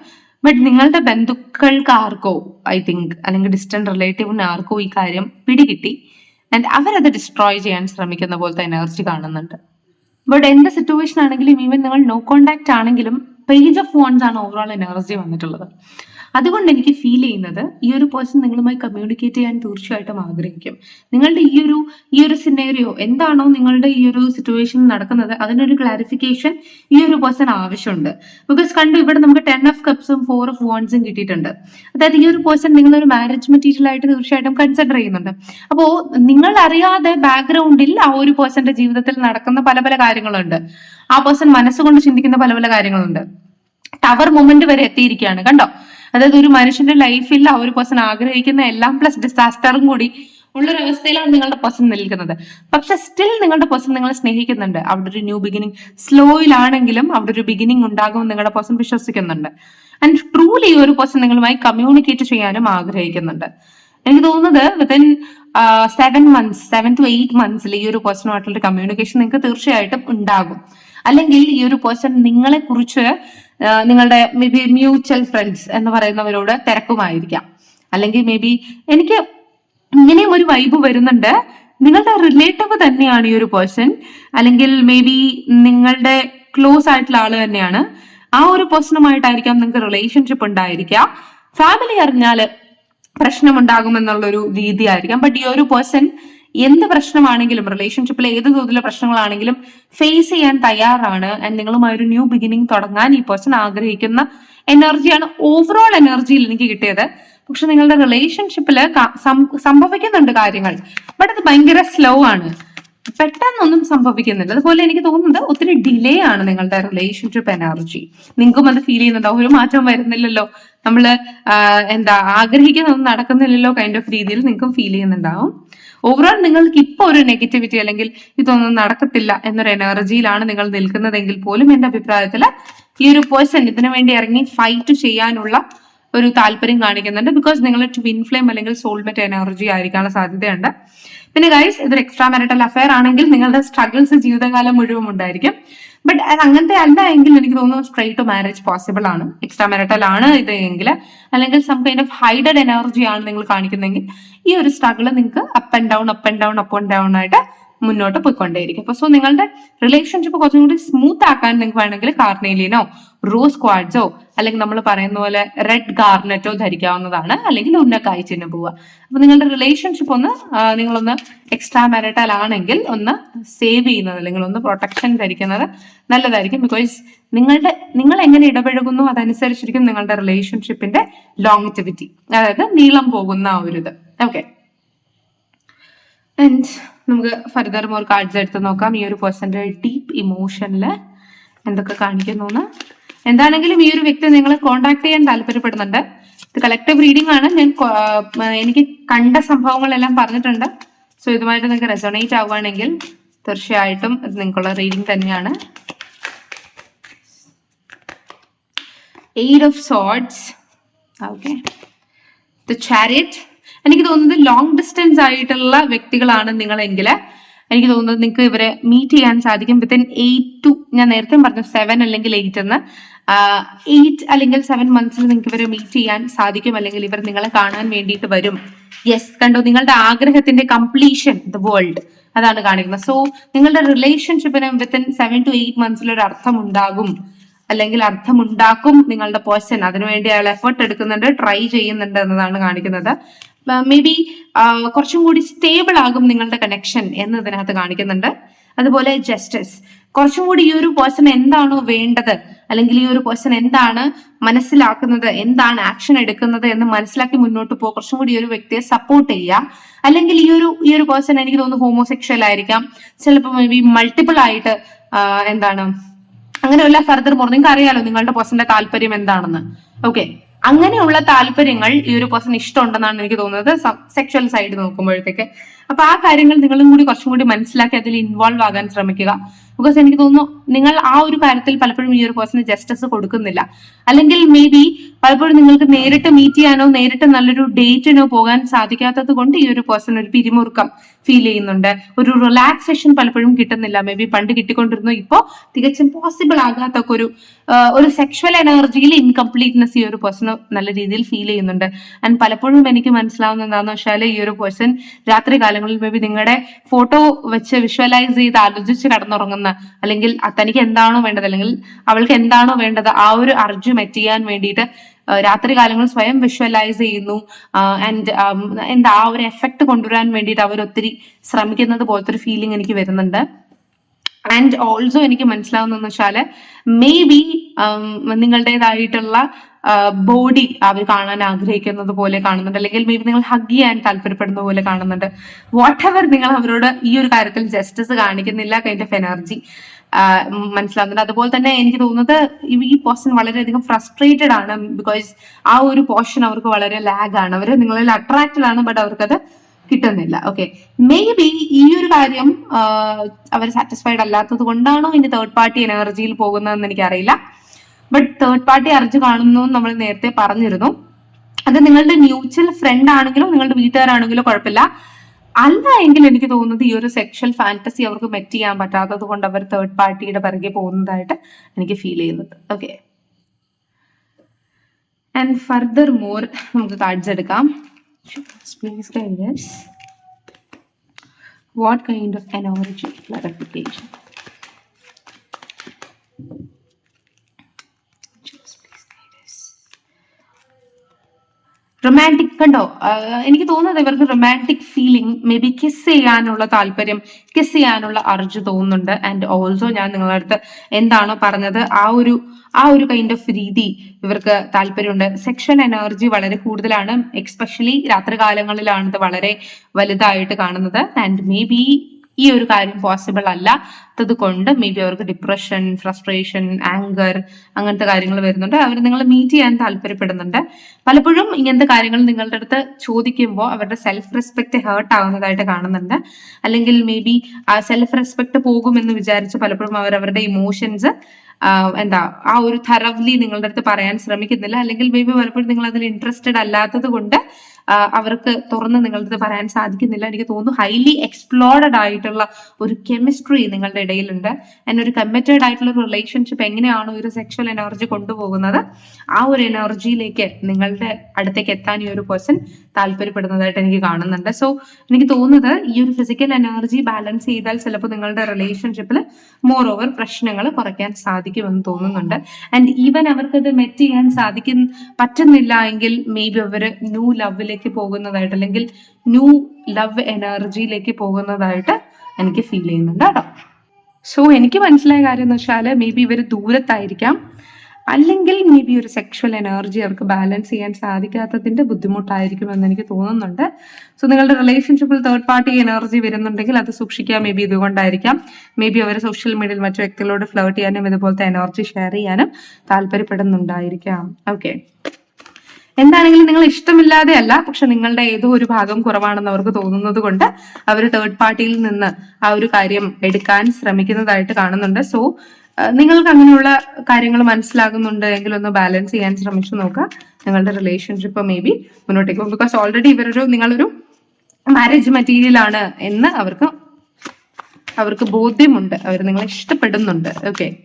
ബട്ട് നിങ്ങളുടെ ബന്ധുക്കൾക്ക് ആർക്കോ ഐ തിങ്ക് അല്ലെങ്കിൽ ഡിസ്റ്റന്റ് റിലേറ്റീവിന് ആർക്കോ ഈ കാര്യം പിടികിട്ടി ആൻഡ് അവരത് ഡിസ്ട്രോയ് ചെയ്യാൻ ശ്രമിക്കുന്ന പോലത്തെ എനർജി കാണുന്നുണ്ട്. ബട്ട് എന്ത് സിറ്റുവേഷൻ ആണെങ്കിലും ഈവൻ നിങ്ങൾ നോ കോണ്ടാക്ട് ആണെങ്കിലും പേജ് ഓഫ് ഫോൺസ് ആണ് ഓവറോൾ എനർജി വന്നിട്ടുള്ളത്. അതുകൊണ്ട് എനിക്ക് ഫീൽ ചെയ്യുന്നത് ഈ ഒരു പേഴ്സൺ നിങ്ങളുമായി കമ്മ്യൂണിക്കേറ്റ് ചെയ്യാൻ തീർച്ചയായിട്ടും ആഗ്രഹിക്കും. നിങ്ങളുടെ ഈ ഒരു ഈ ഒരു സിനേറിയോ എന്താണോ നിങ്ങളുടെ ഈ ഒരു സിറ്റുവേഷൻ നടക്കുന്നത് അതിനൊരു ക്ലാരിഫിക്കേഷൻ ഈ ഒരു പേഴ്സൺ ആവശ്യമുണ്ട്. ബിക്കോസ് കണ്ടു ഇവിടെ നമുക്ക് ടെൻ ഓഫ് കപ്സും ഫോർ ഓഫ് വോൺസും കിട്ടിയിട്ടുണ്ട്. അതായത് ഈ ഒരു പേഴ്സൺ നിങ്ങളൊരു മാരേജ് മെറ്റീരിയൽ ആയിട്ട് തീർച്ചയായിട്ടും കൺസിഡർ ചെയ്യുന്നുണ്ട്. അപ്പോൾ നിങ്ങൾ അറിയാതെ ബാക്ക്ഗ്രൗണ്ടിൽ ആ ഒരു പേഴ്സന്റെ ജീവിതത്തിൽ നടക്കുന്ന പല പല കാര്യങ്ങളുണ്ട്. ആ പേഴ്സൺ മനസ്സുകൊണ്ട് ചിന്തിക്കുന്ന പല പല കാര്യങ്ങളുണ്ട്. ടവർ മൊമെന്റ് വരെ എത്തിയിരിക്കുകയാണ്. കണ്ടോ? അതായത് ഒരു മനുഷ്യന്റെ ലൈഫിൽ ആ ഒരു പേഴ്സൺ ആഗ്രഹിക്കുന്ന എല്ലാം പ്ലസ് ഡിസാസ്റ്ററും കൂടി ഉള്ളൊരു അവസ്ഥയിലാണ് നിങ്ങളുടെ പേഴ്സൺ നിൽക്കുന്നത്. പക്ഷെ സ്റ്റിൽ നിങ്ങളുടെ പേഴ്സൺ നിങ്ങളെ സ്നേഹിക്കുന്നുണ്ട്. അവിടെ ഒരു ന്യൂ ബിഗിനിങ് സ്ലോയിലാണെങ്കിലും അവിടെ ഒരു ബിഗിനിങ് ഉണ്ടാകുമെന്ന് നിങ്ങളുടെ പേഴ്സൺ വിശ്വസിക്കുന്നുണ്ട്. ആൻഡ് ട്രൂലി ഒരു പേഴ്സൺ നിങ്ങളുമായി കമ്മ്യൂണിക്കേറ്റ് ചെയ്യാനും ആഗ്രഹിക്കുന്നുണ്ട്. എനിക്ക് തോന്നുന്നത് within seven months seven to eight മന്ത്സിൽ ഈ ഒരു പേഴ്സണുമായിട്ടുള്ള കമ്മ്യൂണിക്കേഷൻ നിങ്ങൾക്ക് തീർച്ചയായിട്ടും ഉണ്ടാകും. അല്ലെങ്കിൽ ഈ ഒരു പേഴ്സൺ നിങ്ങളെ കുറിച്ച് നിങ്ങളുടെ മേ ബി മ്യൂച്വൽ ഫ്രണ്ട്സ് എന്ന് പറയുന്നവരോട് തിരക്കുമായിരിക്കാം. അല്ലെങ്കിൽ മേ ബി എനിക്ക് ഇങ്ങനെയും ഒരു വൈബ് വരുന്നുണ്ട്. നിങ്ങളുടെ റിലേറ്റീവ് തന്നെയാണ് ഈ ഒരു പേഴ്സൺ അല്ലെങ്കിൽ മേ ബി നിങ്ങളുടെ ക്ലോസ് ആയിട്ടുള്ള ആൾ തന്നെയാണ്. ആ ഒരു പേഴ്സണുമായിട്ടായിരിക്കാം നിങ്ങൾക്ക് റിലേഷൻഷിപ്പ് ഉണ്ടായിരിക്കാം. ഫാമിലി അറിഞ്ഞാൽ പ്രശ്നമുണ്ടാകുമെന്നുള്ളൊരു രീതിയായിരിക്കാം. ബട്ട് ഈ ഒരു പേഴ്സൺ എന്ത് പ്രശ്നമാണെങ്കിലും റിലേഷൻഷിപ്പിലെ ഏത് തോതിലെ പ്രശ്നങ്ങളാണെങ്കിലും ഫേസ് ചെയ്യാൻ തയ്യാറാണ്. ആൻഡ് നിങ്ങളുമായി ഒരു ന്യൂ ബിഗിനിങ് തുടങ്ങാൻ ഈ പേഴ്സൺ ആഗ്രഹിക്കുന്ന എനർജിയാണ് ഓവറോൾ എനർജിയിൽ എനിക്ക് കിട്ടിയത്. പക്ഷെ നിങ്ങളുടെ റിലേഷൻഷിപ്പിൽ സംഭവിക്കുന്നുണ്ട് കാര്യങ്ങൾ. ബട്ട് അത് ഭയങ്കര സ്ലോ ആണ്. പെട്ടെന്നൊന്നും സംഭവിക്കുന്നില്ല. അതുപോലെ എനിക്ക് തോന്നുന്നത് ഒത്തിരി ഡിലേ ആണ് നിങ്ങളുടെ റിലേഷൻഷിപ്പ് എനർജി നിങ്ങൾക്കും അത് ഫീൽ ചെയ്യുന്നുണ്ടോ ഒരു മാറ്റം വരുന്നില്ലല്ലോ. നമ്മൾ എന്താ ആഗ്രഹിക്കുന്നതൊന്നും നടക്കുന്നില്ലല്ലോ. കൈൻഡ് ഓഫ് രീതിയിൽ നിങ്ങൾക്കും ഫീൽ ചെയ്യുന്നുണ്ടാവും. ഓവറോൾ നിങ്ങൾക്ക് ഇപ്പോൾ ഒരു നെഗറ്റിവിറ്റി അല്ലെങ്കിൽ ഇതൊന്നും നടക്കത്തില്ല എന്നൊരു എനർജിയിലാണ് നിങ്ങൾ നിൽക്കുന്നതെങ്കിൽ പോലും എന്റെ അഭിപ്രായത്തിൽ ഈ ഒരു പേഴ്സൺ ഇതിനു വേണ്ടി ഇറങ്ങി ഫൈറ്റ് ചെയ്യാനുള്ള ഒരു താല്പര്യം കാണിക്കുന്നുണ്ട്. ബിക്കോസ് നിങ്ങൾ ട്വിൻ ഫ്ലെയിം അല്ലെങ്കിൽ സോൾമേറ്റ് എനർജി ആയിരിക്കാനുള്ള സാധ്യതയുണ്ട്. പിന്നെ ഗൈസ് ഇതൊരു എക്സ്ട്രാ മാരിറ്റൽ അഫയർ ആണെങ്കിൽ നിങ്ങളുടെ സ്ട്രഗിൾസ് ജീവിതകാലം മുഴുവൻ ഉണ്ടായിരിക്കും. ബട്ട് അത് അങ്ങനത്തെ അല്ല എങ്കിൽ എനിക്ക് തോന്നുന്നു സ്ട്രെയിറ്റ് ടു മാരേജ് പോസിബിൾ ആണ്. എക്സ്ട്രാ മാരിറ്റൽ ആണ് ഇത് എങ്കിൽ. അല്ലെങ്കിൽ some kind of hidden energy ആണ് നിങ്ങൾ കാണിക്കുന്നതെങ്കിൽ ഈ ഒരു സ്ട്രഗിൾ നിങ്ങൾക്ക് up and down up and down up and down ആയിട്ട് മുന്നോട്ട് പോയിക്കൊണ്ടേയിരിക്കും. അപ്പൊ സോ നിങ്ങളുടെ റിലേഷൻഷിപ്പ് കുറച്ചും കൂടി സ്മൂത്ത് ആക്കാൻ നിങ്ങൾക്ക് വേണമെങ്കിൽ കാർണേലിയനോ റോസ് ക്വാഡ്സോ അല്ലെങ്കിൽ നമ്മൾ പറയുന്ന പോലെ റെഡ് ഗാർണറ്റോ ധരിക്കാവുന്നതാണ്. അല്ലെങ്കിൽ ഉന്നക്കായി ചിഹ്നം പോവുക. അപ്പൊ നിങ്ങളുടെ റിലേഷൻഷിപ്പ് ഒന്ന് നിങ്ങളൊന്ന് എക്സ്ട്രാ മാരിറ്റൽ ആണെങ്കിൽ ഒന്ന് സേവ് ചെയ്യുന്നത് അല്ലെങ്കിൽ ഒന്ന് പ്രൊട്ടക്ഷൻ ധരിക്കുന്നത് നല്ലതായിരിക്കും. ബിക്കോസ് നിങ്ങളുടെ നിങ്ങൾ എങ്ങനെ ഇടപഴകുന്നു അതനുസരിച്ചിരിക്കും നിങ്ങളുടെ റിലേഷൻഷിപ്പിന്റെ ലോങ്ങിറ്റിവിറ്റി അതായത് നീളം പോകുന്ന ആ ഒരു ഇത് ഓക്കെ ആൻഡ് നമുക്ക് ഫർദർ മോർ കാർഡ്സ് എടുത്ത് നോക്കാം. ഈ ഒരു പേഴ്സന്റെ ഡീപ്പ് ഇമോഷനിൽ എന്തൊക്കെ കാണിക്കുന്നു എന്താണെങ്കിലും ഈ ഒരു വ്യക്തി നിങ്ങളെ കോണ്ടാക്ട് ചെയ്യാൻ താല്പര്യപ്പെടുന്നുണ്ട്. ഇത് കളക്റ്റീവ് റീഡിംഗ് ആണ്. ഞാൻ എനിക്ക് കണ്ട സംഭവങ്ങളെല്ലാം പറഞ്ഞിട്ടുണ്ട്. സോ ഇതുമായിട്ട് നിങ്ങൾക്ക് റെസോണേറ്റ് ആവുകയാണെങ്കിൽ തീർച്ചയായിട്ടും ഇത് നിങ്ങൾക്കുള്ള റീഡിംഗ് തന്നെയാണ്. Eight of swords okay the chariot എനിക്ക് തോന്നുന്നത് ലോങ് ഡിസ്റ്റൻസ് ആയിട്ടുള്ള വ്യക്തികളാണ് നിങ്ങളെങ്കിൽ. എനിക്ക് തോന്നുന്നത് നിങ്ങൾക്ക് ഇവരെ മീറ്റ് ചെയ്യാൻ സാധിക്കും. വിത്തിൻ എയ്റ്റ് ടു ഞാൻ നേരത്തെ പറഞ്ഞു സെവൻ അല്ലെങ്കിൽ എയ്റ്റ് എന്ന്. എയ്റ്റ് അല്ലെങ്കിൽ സെവൻ മന്ത്സിൽ നിങ്ങൾക്ക് ഇവരെ മീറ്റ് ചെയ്യാൻ സാധിക്കും. അല്ലെങ്കിൽ ഇവർ നിങ്ങളെ കാണാൻ വേണ്ടിയിട്ട് വരും. യെസ് കണ്ടോ? നിങ്ങളുടെ ആഗ്രഹത്തിന്റെ കംപ്ലീഷൻ ദ വേൾഡ് അതാണ് കാണിക്കുന്നത്. സോ നിങ്ങളുടെ റിലേഷൻഷിപ്പിന് വിത്തിൻ സെവൻ ടു എയ്റ്റ് മന്ത്സിൽ ഒരു അർത്ഥം ഉണ്ടാകും അല്ലെങ്കിൽ അർത്ഥമുണ്ടാക്കും നിങ്ങളുടെ പേഴ്സൺ അതിനുവേണ്ടി അയാൾ എഫേർട്ട് എടുക്കുന്നുണ്ട് ട്രൈ ചെയ്യുന്നുണ്ട് എന്നതാണ് കാണിക്കുന്നത്. മേ ബി കുറച്ചും കൂടി സ്റ്റേബിൾ ആകും നിങ്ങളുടെ കണക്ഷൻ എന്ന് ഇതിനകത്ത് കാണിക്കുന്നുണ്ട്. അതുപോലെ ജസ്റ്റിസ് കുറച്ചും കൂടി ഈ ഒരു പേഴ്സൺ എന്താണോ വേണ്ടത് അല്ലെങ്കിൽ ഈ ഒരു പേഴ്സൺ എന്താണ് മനസ്സിലാക്കുന്നത് എന്താണ് ആക്ഷൻ എടുക്കുന്നത് എന്ന് മനസ്സിലാക്കി മുന്നോട്ട് പോകുക കുറച്ചും കൂടി ഈ ഒരു വ്യക്തിയെ സപ്പോർട്ട് ചെയ്യുക. അല്ലെങ്കിൽ ഈ ഒരു ഈ ഒരു പേഴ്സൺ എനിക്ക് തോന്നുന്നു ഹോമോസെക്ഷൽ ആയിരിക്കാം. ചിലപ്പോൾ മേ ബി മൾട്ടിപ്പിൾ ആയിട്ട് എന്താണ്? അങ്ങനെയുള്ള ഫർദർ മോർ നിങ്ങൾക്ക് അറിയാലോ നിങ്ങളുടെ പേഴ്സന്റെ താല്പര്യം എന്താണെന്ന്. ഓക്കെ അങ്ങനെയുള്ള താല്പര്യങ്ങൾ ഈ ഒരു പേഴ്സൺ ഇഷ്ടമുണ്ടെന്നാണ് എനിക്ക് തോന്നുന്നത്. സെക്ഷൽ സൈഡ് നോക്കുമ്പോഴത്തേക്ക്. അപ്പൊ ആ കാര്യങ്ങൾ നിങ്ങളും കൂടി കുറച്ചും കൂടി മനസ്സിലാക്കി അതിൽ ഇൻവോൾവ് ആകാൻ ശ്രമിക്കുക. ബിക്കോസ് എനിക്ക് തോന്നുന്നു നിങ്ങൾ ആ ഒരു കാര്യത്തിൽ പലപ്പോഴും ഈ ഒരു പേഴ്സണ് ജസ്റ്റിസ് കൊടുക്കുന്നില്ല. അല്ലെങ്കിൽ മേ ബി പലപ്പോഴും നിങ്ങൾക്ക് നേരിട്ട് മീറ്റ് ചെയ്യാനോ നേരിട്ട് നല്ലൊരു ഡേറ്റിനോ പോകാൻ സാധിക്കാത്തത് കൊണ്ട് ഈ ഒരു പേഴ്സൺ ഒരു പിരിമുറുക്കം ഫീൽ ചെയ്യുന്നുണ്ട്. ഒരു റിലാക്സേഷൻ പലപ്പോഴും കിട്ടുന്നില്ല. മേ ബി പണ്ട് കിട്ടിക്കൊണ്ടിരുന്നു ഇപ്പോ തികച്ചും പോസിബിൾ ആകാത്ത ഒരു ഒരു സെക്ഷൽ എനർജിയിൽ ഇൻകംപ്ലീറ്റ്നെസ് ഈ ഒരു പേഴ്സൺ നല്ല രീതിയിൽ ഫീൽ ചെയ്യുന്നുണ്ട്. ആൻഡ് പലപ്പോഴും എനിക്ക് മനസ്സിലാവുന്ന എന്താണെന്ന് വെച്ചാൽ ഈ ഒരു പേഴ്സൺ രാത്രി കാലങ്ങളിൽ മേ ബി നിങ്ങളുടെ ഫോട്ടോ വെച്ച് വിഷ്വലൈസ് ചെയ്ത് ആലോചിച്ച് കടന്നുറങ്ങുന്ന അല്ലെങ്കിൽ തനിക്ക് എന്താണോ വേണ്ടത് അല്ലെങ്കിൽ അവൾക്ക് എന്താണോ വേണ്ടത് ആ ഒരു അർജു ചെയ്യാൻ വേണ്ടിയിട്ട് രാത്രി കാലങ്ങൾ സ്വയം വിഷ്വലൈസ് ചെയ്യുന്നു. ആൻഡ് എന്താ ആ ഒരു എഫക്ട് കൊണ്ടുവരാൻ വേണ്ടിയിട്ട് അവർ ഒത്തിരി ശ്രമിക്കുന്നത് പോലത്തെ ഒരു ഫീലിംഗ് എനിക്ക് വരുന്നുണ്ട്. ആൻഡ് ഓൾസോ എനിക്ക് മനസ്സിലാവുന്നതെന്ന് വെച്ചാൽ മേ ബി നിങ്ങളുടേതായിട്ടുള്ള ബോഡി അവർ കാണാൻ ആഗ്രഹിക്കുന്നത് പോലെ കാണുന്നുണ്ട്. അല്ലെങ്കിൽ മേ ബി നിങ്ങൾ ഹഗ് ചെയ്യാൻ താല്പര്യപ്പെടുന്ന പോലെ കാണുന്നുണ്ട്. വാട്ട് എവർ നിങ്ങൾ അവരോട് ഈ ഒരു കാര്യത്തിൽ ജസ്റ്റിസ് കാണിക്കുന്നില്ല കൈൻഡ് ഓഫ് എനർജി മനസ്സിലാവുന്നുണ്ട്. അതുപോലെ തന്നെ എനിക്ക് തോന്നുന്നത് ഈ- പോർഷൻ വളരെയധികം ഫ്രസ്ട്രേറ്റഡ് ആണ് ബിക്കോസ് ആ ഒരു പോർഷൻ അവർക്ക് വളരെ ലാഗ് ആണ്. അവർ നിങ്ങളിൽ അട്രാക്റ്റഡ് ആണ് ബട്ട് അവർക്കത് കിട്ടുന്നില്ല. ഓക്കെ മേ ബി ഈ ഒരു കാര്യം അവർ സാറ്റിസ്ഫൈഡ് അല്ലാത്തത് കൊണ്ടാണോ ഇനി തേർഡ് പാർട്ടി എനർജിയിൽ പോകുന്നതെന്ന് എനിക്കറിയില്ല. ബട്ട് തേർഡ് പാർട്ടി അർജ് കാണുന്നു നമ്മൾ നേരത്തെ പറഞ്ഞിരുന്നു. അത് നിങ്ങളുടെ മ്യൂച്വൽ ഫ്രണ്ട് ആണെങ്കിലും നിങ്ങളുടെ വീട്ടുകാരാണെങ്കിലും കുഴപ്പമില്ല. അല്ല എങ്കിൽ എനിക്ക് തോന്നുന്നത് ഈ ഒരു സെക്ഷൽ ഫാന്റസി അവർക്ക് മെറ്റ് ചെയ്യാൻ പറ്റാത്തത് കൊണ്ട് അവർ തേർഡ് പാർട്ടിയുടെ പിറകെ പോകുന്നതായിട്ട് എനിക്ക് ഫീൽ ചെയ്യുന്നുണ്ട്. ഓക്കെ ആൻഡ് ഫർദർ മോർ നമുക്ക് കാർഡ്സ് എടുക്കാം. Please guide us. What kind of energy clarification? Romantic കണ്ടോ? എനിക്ക് തോന്നുന്നത് ഇവർക്ക് romantic feeling maybe kiss ചെയ്യാനുള്ള താല്പര്യം കിസ് ചെയ്യാനുള്ള അർജ് തോന്നുന്നുണ്ട്. ആൻഡ് ഓൾസോ ഞാൻ നിങ്ങളുടെ അടുത്ത് എന്താണോ പറഞ്ഞത് ആ ഒരു ആ ഒരു കൈൻഡ് ഓഫ് രീതി ഇവർക്ക് താല്പര്യമുണ്ട്. സെക്ഷൽ എനർജി വളരെ കൂടുതലാണ് എക്സ്പെഷ്യലി രാത്രി കാലങ്ങളിലാണ് ഇത് വളരെ വലുതായിട്ട് കാണുന്നത്. ആൻഡ് മേ ബി ഈ ഒരു കാര്യം പോസിബിൾ അല്ലാത്തത് കൊണ്ട് മേ ബി അവർക്ക് ഡിപ്രഷൻ ഫ്രസ്ട്രേഷൻ ആങ്കർ അങ്ങനത്തെ കാര്യങ്ങൾ വരുന്നുണ്ട്. അവർ നിങ്ങൾ മീറ്റ് ചെയ്യാൻ താല്പര്യപ്പെടുന്നുണ്ട്. പലപ്പോഴും ഇങ്ങനത്തെ കാര്യങ്ങൾ നിങ്ങളുടെ അടുത്ത് ചോദിക്കുമ്പോൾ അവരുടെ സെൽഫ് റെസ്പെക്ട് ഹേർട്ട് ആവുന്നതായിട്ട് കാണുന്നുണ്ട്. അല്ലെങ്കിൽ മേ ബി ആ സെൽഫ് റെസ്പെക്ട് പോകുമെന്ന് വിചാരിച്ച് പലപ്പോഴും അവർ അവരുടെ ഇമോഷൻസ് എന്താ ആ ഒരു തറവ്ലി നിങ്ങളുടെ അടുത്ത് പറയാൻ ശ്രമിക്കുന്നില്ല. അല്ലെങ്കിൽ മേ ബി പലപ്പോഴും നിങ്ങൾ അതിൽ ഇൻട്രസ്റ്റഡ് അല്ലാത്തത് കൊണ്ട് അവർക്ക് തുറന്ന് നിങ്ങളുടെ അടുത്ത് പറയാൻ സാധിക്കുന്നില്ല. എനിക്ക് തോന്നുന്നു ഹൈലി എക്സ്പ്ലോർഡ് ആയിട്ടുള്ള ഒരു കെമിസ്ട്രി നിങ്ങളുടെ ഇടയിലുണ്ട്. ആൻഡ് ഒരു കമ്മിറ്റഡ് ആയിട്ടുള്ള ഒരു റിലേഷൻഷിപ്പ് എങ്ങനെയാണ് ഒരു സെക്ഷൽ എനർജി കൊണ്ടുപോകുന്നത്? ആ ഒരു എനർജിയിലേക്ക് നിങ്ങളുടെ അടുത്തേക്ക് എത്താൻ ഈ ഒരു പേഴ്സൺ താല്പര്യപ്പെടുന്നതായിട്ട് എനിക്ക് കാണുന്നുണ്ട്. സോ എനിക്ക് തോന്നുന്നത് ഈ ഒരു ഫിസിക്കൽ എനർജി ബാലൻസ് ചെയ്താൽ ചിലപ്പോൾ നിങ്ങളുടെ റിലേഷൻഷിപ്പിൽ മോർ ഓവർ പ്രശ്നങ്ങൾ കുറയ്ക്കാൻ സാധിക്കുമെന്ന് തോന്നുന്നുണ്ട്. ആൻഡ് ഈവൻ അവർക്കത് മെറ്റ് ചെയ്യാൻ സാധിക്കും പറ്റുന്നില്ല എങ്കിൽ മേ ബി അവർ ന്യൂ ലവിലേക്ക് പോകുന്നതായിട്ട് അല്ലെങ്കിൽ ന്യൂ ലവ് എനർജിയിലേക്ക് പോകുന്നതായിട്ട് എനിക്ക് ഫീൽ ചെയ്യുന്നുണ്ട് കേട്ടോ. സോ എനിക്ക് മനസ്സിലായ കാര്യം എന്ന് വെച്ചാൽ മേ ബി ഇവർ ദൂരത്തായിരിക്കാം. അല്ലെങ്കിൽ മേ ബി ഒരു സെക്ഷൽ എനർജി അവർക്ക് ബാലൻസ് ചെയ്യാൻ സാധിക്കാത്തതിന്റെ ബുദ്ധിമുട്ടായിരിക്കും എന്ന് എനിക്ക് തോന്നുന്നുണ്ട്. സോ നിങ്ങളുടെ റിലേഷൻഷിപ്പിൽ തേർഡ് പാർട്ടി എനർജി വരുന്നുണ്ടെങ്കിൽ അത് സൂക്ഷിക്കാം. മേ ബി ഇതുകൊണ്ടായിരിക്കാം. മേ ബി അവർ സോഷ്യൽ മീഡിയയിൽ മറ്റു വ്യക്തികളോട് ഫ്ലേർട്ട് ചെയ്യാനും ഇതുപോലത്തെ എനർജി ഷെയർ ചെയ്യാനും താല്പര്യപ്പെടുന്നുണ്ടായിരിക്കാം. ഓക്കെ എന്താണെങ്കിലും നിങ്ങൾ ഇഷ്ടമില്ലാതെ അല്ല പക്ഷെ നിങ്ങളുടെ ഏതോ ഒരു ഭാഗം കുറവാണെന്ന് അവർക്ക് തോന്നുന്നത് കൊണ്ട് അവർ തേർഡ് പാർട്ടിയിൽ നിന്ന് ആ ഒരു കാര്യം എടുക്കാൻ ശ്രമിക്കുന്നതായിട്ട് കാണുന്നുണ്ട്. സോ നിങ്ങൾക്ക് അങ്ങനെയുള്ള കാര്യങ്ങൾ മനസ്സിലാകുന്നുണ്ട് എങ്കിൽ ഒന്ന് ബാലൻസ് ചെയ്യാൻ ശ്രമിച്ചു നോക്കുക. നിങ്ങളുടെ റിലേഷൻഷിപ്പ് മേ ബി മുന്നോട്ടേക്ക് പോകും. ബിക്കോസ് ഓൾറെഡി ഇവരൊരു നിങ്ങളൊരു മാരേജ് മെറ്റീരിയൽ ആണ് എന്ന് അവർക്ക് അവർക്ക് ബോധ്യമുണ്ട്. അവർ നിങ്ങളെ ഇഷ്ടപ്പെടുന്നുണ്ട്. ഓക്കെ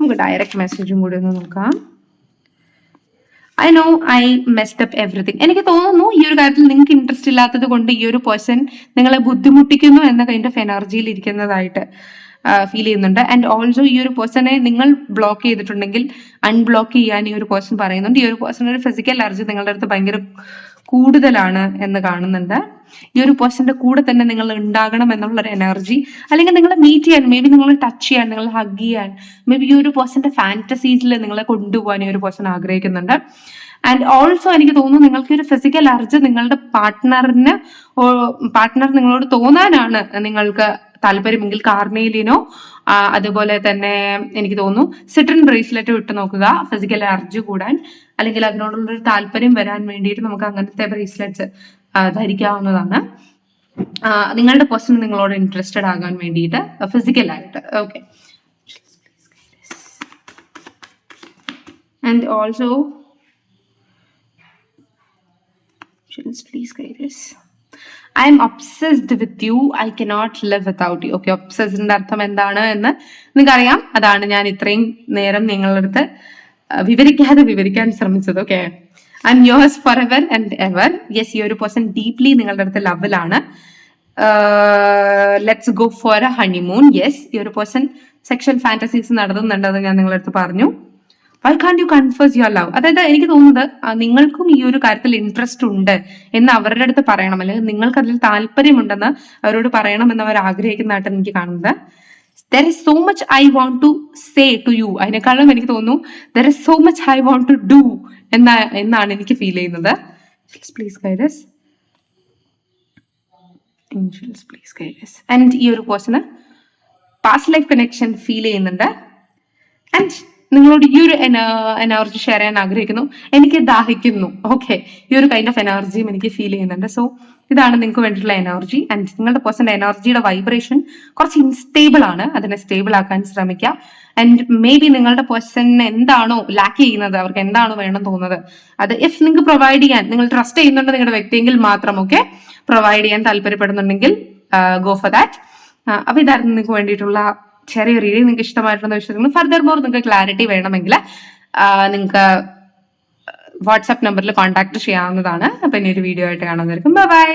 നമുക്ക് ഡയറക്റ്റ് മെസ്സേജും കൂടി ഒന്ന് നോക്കാം. I know I messed up എനിക്ക് തോന്നുന്നു ഈ ഒരു കാര്യത്തിൽ നിങ്ങൾക്ക് ഇൻട്രസ്റ്റ് ഇല്ലാത്തത് കൊണ്ട് ഈ ഒരു പേഴ്സൺ നിങ്ങളെ ബുദ്ധിമുട്ടിക്കുന്നു എന്ന കൈൻഡ് ഓഫ് എനർജിയിൽ ഇരിക്കുന്നതായിട്ട്. ഫീൽ ചെയ്യുന്നുണ്ട്. ആൻഡ് ഓൾസോ ഈ ഒരു പേഴ്സണെ നിങ്ങൾ ബ്ലോക്ക് ചെയ്തിട്ടുണ്ടെങ്കിൽ അൺബ്ലോക്ക് ചെയ്യാൻ ഈ ഒരു പേഴ്സൺ പറയുന്നുണ്ട്. ഈ ഒരു പേഴ്സൺ ഒരു ഫിസിക്കൽ അലർജി നിങ്ങളുടെ അടുത്ത് ഭയങ്കര കൂടുതലാണ് എന്ന് കാണുന്നുണ്ട്. ഈ ഒരു പേഴ്സന്റെ കൂടെ തന്നെ നിങ്ങൾ ഉണ്ടാകണം എന്നുള്ള ഒരു എനർജി അല്ലെങ്കിൽ നിങ്ങളെ മീറ്റ് ചെയ്യാൻ മേ ബി നിങ്ങൾ ടച്ച് ചെയ്യാൻ നിങ്ങൾ ഹഗ് ചെയ്യാൻ മേ ബി ഈ ഒരു പേഴ്സന്റെ ഫാന്റസീസിൽ നിങ്ങളെ കൊണ്ടുപോകാൻ ഈ ഒരു പേഴ്സൺ ആഗ്രഹിക്കുന്നുണ്ട്. ആൻഡ് ഓൾസോ എനിക്ക് തോന്നുന്നു നിങ്ങൾക്ക് ഒരു ഫിസിക്കൽ അർജ് നിങ്ങളുടെ പാർട്ട്ണറിന് പാർട്ട്ണർ നിങ്ങളോട് തോന്നാനാണ് നിങ്ങൾക്ക് താല്പര്യമെങ്കിൽ കാർണേലിനോ അതുപോലെ തന്നെ എനിക്ക് തോന്നുന്നു സിട്രൻ ബ്രേസ്ലെറ്റ് വിട്ടു നോക്കുക ഫിസിക്കൽ എനർജി കൂടാൻ അല്ലെങ്കിൽ അതിനോടുള്ള ഒരു താല്പര്യം വരാൻ വേണ്ടിയിട്ട് നമുക്ക് അങ്ങനത്തെ ബ്രേസ്ലെറ്റ്സ് ധരിക്കാവുന്നതാണ്. നിങ്ങളുടെ പേഴ്സൺ നിങ്ങളോട് ഇൻട്രസ്റ്റഡ് ആകാൻ വേണ്ടിയിട്ട് ഫിസിക്കലായിട്ട് okay and also please guides I'm obsessed with you I cannot live without you okay ഒബ്സസ്ഡിന്റെ അർത്ഥം എന്താണ് എന്ന് നിങ്ങൾക്കറിയാം. അതാണ് ഞാൻ ഇത്രയും നേരം നിങ്ങളുടെ അടുത്ത് വിവരിക്കാതെ വിവരിക്കാൻ ശ്രമിച്ചത്. Okay I'm yours forever and ever yes ഈ ഒരു പേഴ്സൺ ഡീപ്ലി നിങ്ങളുടെ അടുത്ത് ലവിലാണ് let's go for a honeymoon yes ഈ ഒരു പേഴ്സൺ സെക്ഷൽ ഫാന്റസീസ് നടത്തുന്നുണ്ടെന്ന് ഞാൻ നിങ്ങളുടെ അടുത്ത് പറഞ്ഞു. Why can you confess your love അതായത് എനിക്ക് തോന്നുന്നത് നിങ്ങൾക്കും ഈ ഒരു കാര്യത്തിൽ ഇൻട്രസ്റ്റ് ഉണ്ട് എന്ന് അവരുടെ അടുത്ത് പറയണം. അല്ലെങ്കിൽ നിങ്ങൾക്ക് അതിൽ താല്പര്യമുണ്ടെന്ന് അവരോട് പറയണം എന്ന് അവർ ആഗ്രഹിക്കുന്നതായിട്ട് എനിക്ക് കാണുന്നത്. There is so much I want to say to you അതിനേക്കാളും എനിക്ക് തോന്നുന്നു there is so much I want to do എന്ന എന്നാണ് എനിക്ക് ഫീൽ ചെയ്യുന്നത്. പ്ലീസ് ഗൈഡസ് ആൻഡ് ഈ ഒരു പേഴ്സണ് പാസ്റ്റ് ലൈഫ് കണക്ഷൻ ഫീൽ ചെയ്യുന്നുണ്ട്. ആൻഡ് നിങ്ങളോട് ഈ ഒരു എനർജി ഷെയർ ചെയ്യാൻ ആഗ്രഹിക്കുന്നു. എനിക്ക് ദാഹിക്കുന്നു. ഓക്കെ ഈ ഒരു കൈൻഡ് ഓഫ് എനർജിയും എനിക്ക് ഫീൽ ചെയ്യുന്നുണ്ട്. സോ ഇതാണ് നിങ്ങൾക്ക് വേണ്ടിയിട്ടുള്ള എനർജി ആൻഡ് നിങ്ങളുടെ പേഴ്സൺ എനർജിയുടെ വൈബ്രേഷൻ കുറച്ച് ഇൻസ്റ്റേബിൾ ആണ്. അതിനെ സ്റ്റേബിൾ ആക്കാൻ ശ്രമിക്കുക. ആൻഡ് മേ ബി നിങ്ങളുടെ പേഴ്സൺ എന്താണോ ലാക്ക് ചെയ്യുന്നത് അവർക്ക് എന്താണോ വേണം തോന്നുന്നത് അത് ഇഫ് നിങ്ങൾക്ക് പ്രൊവൈഡ് ചെയ്യാൻ നിങ്ങൾ ട്രസ്റ്റ് ചെയ്യുന്നുണ്ട് നിങ്ങളുടെ വ്യക്തിയെങ്കിൽ മാത്രം ഒക്കെ പ്രൊവൈഡ് ചെയ്യാൻ താല്പര്യപ്പെടുന്നുണ്ടെങ്കിൽ ഗോ ഫോർ ദാറ്റ് അപ്പൊ ഇതായിരുന്നു നിങ്ങൾക്ക് വേണ്ടിയിട്ടുള്ള ചെറിയ റീഡിങ് നിങ്ങൾക്ക് ഇഷ്ടമായിട്ടുള്ള വിശ്വസിക്കുന്നു ഫർദർ മോർ നിങ്ങൾക്ക് ക്ലാരിറ്റി വേണമെങ്കിൽ നിങ്ങൾക്ക് വാട്സാപ്പ് നമ്പറിൽ കോൺടാക്ട് ചെയ്യാവുന്നതാണ്. അപ്പൊ ഇനി ഒരു വീഡിയോ ആയിട്ട് കാണുന്നതായിരിക്കും ബൈ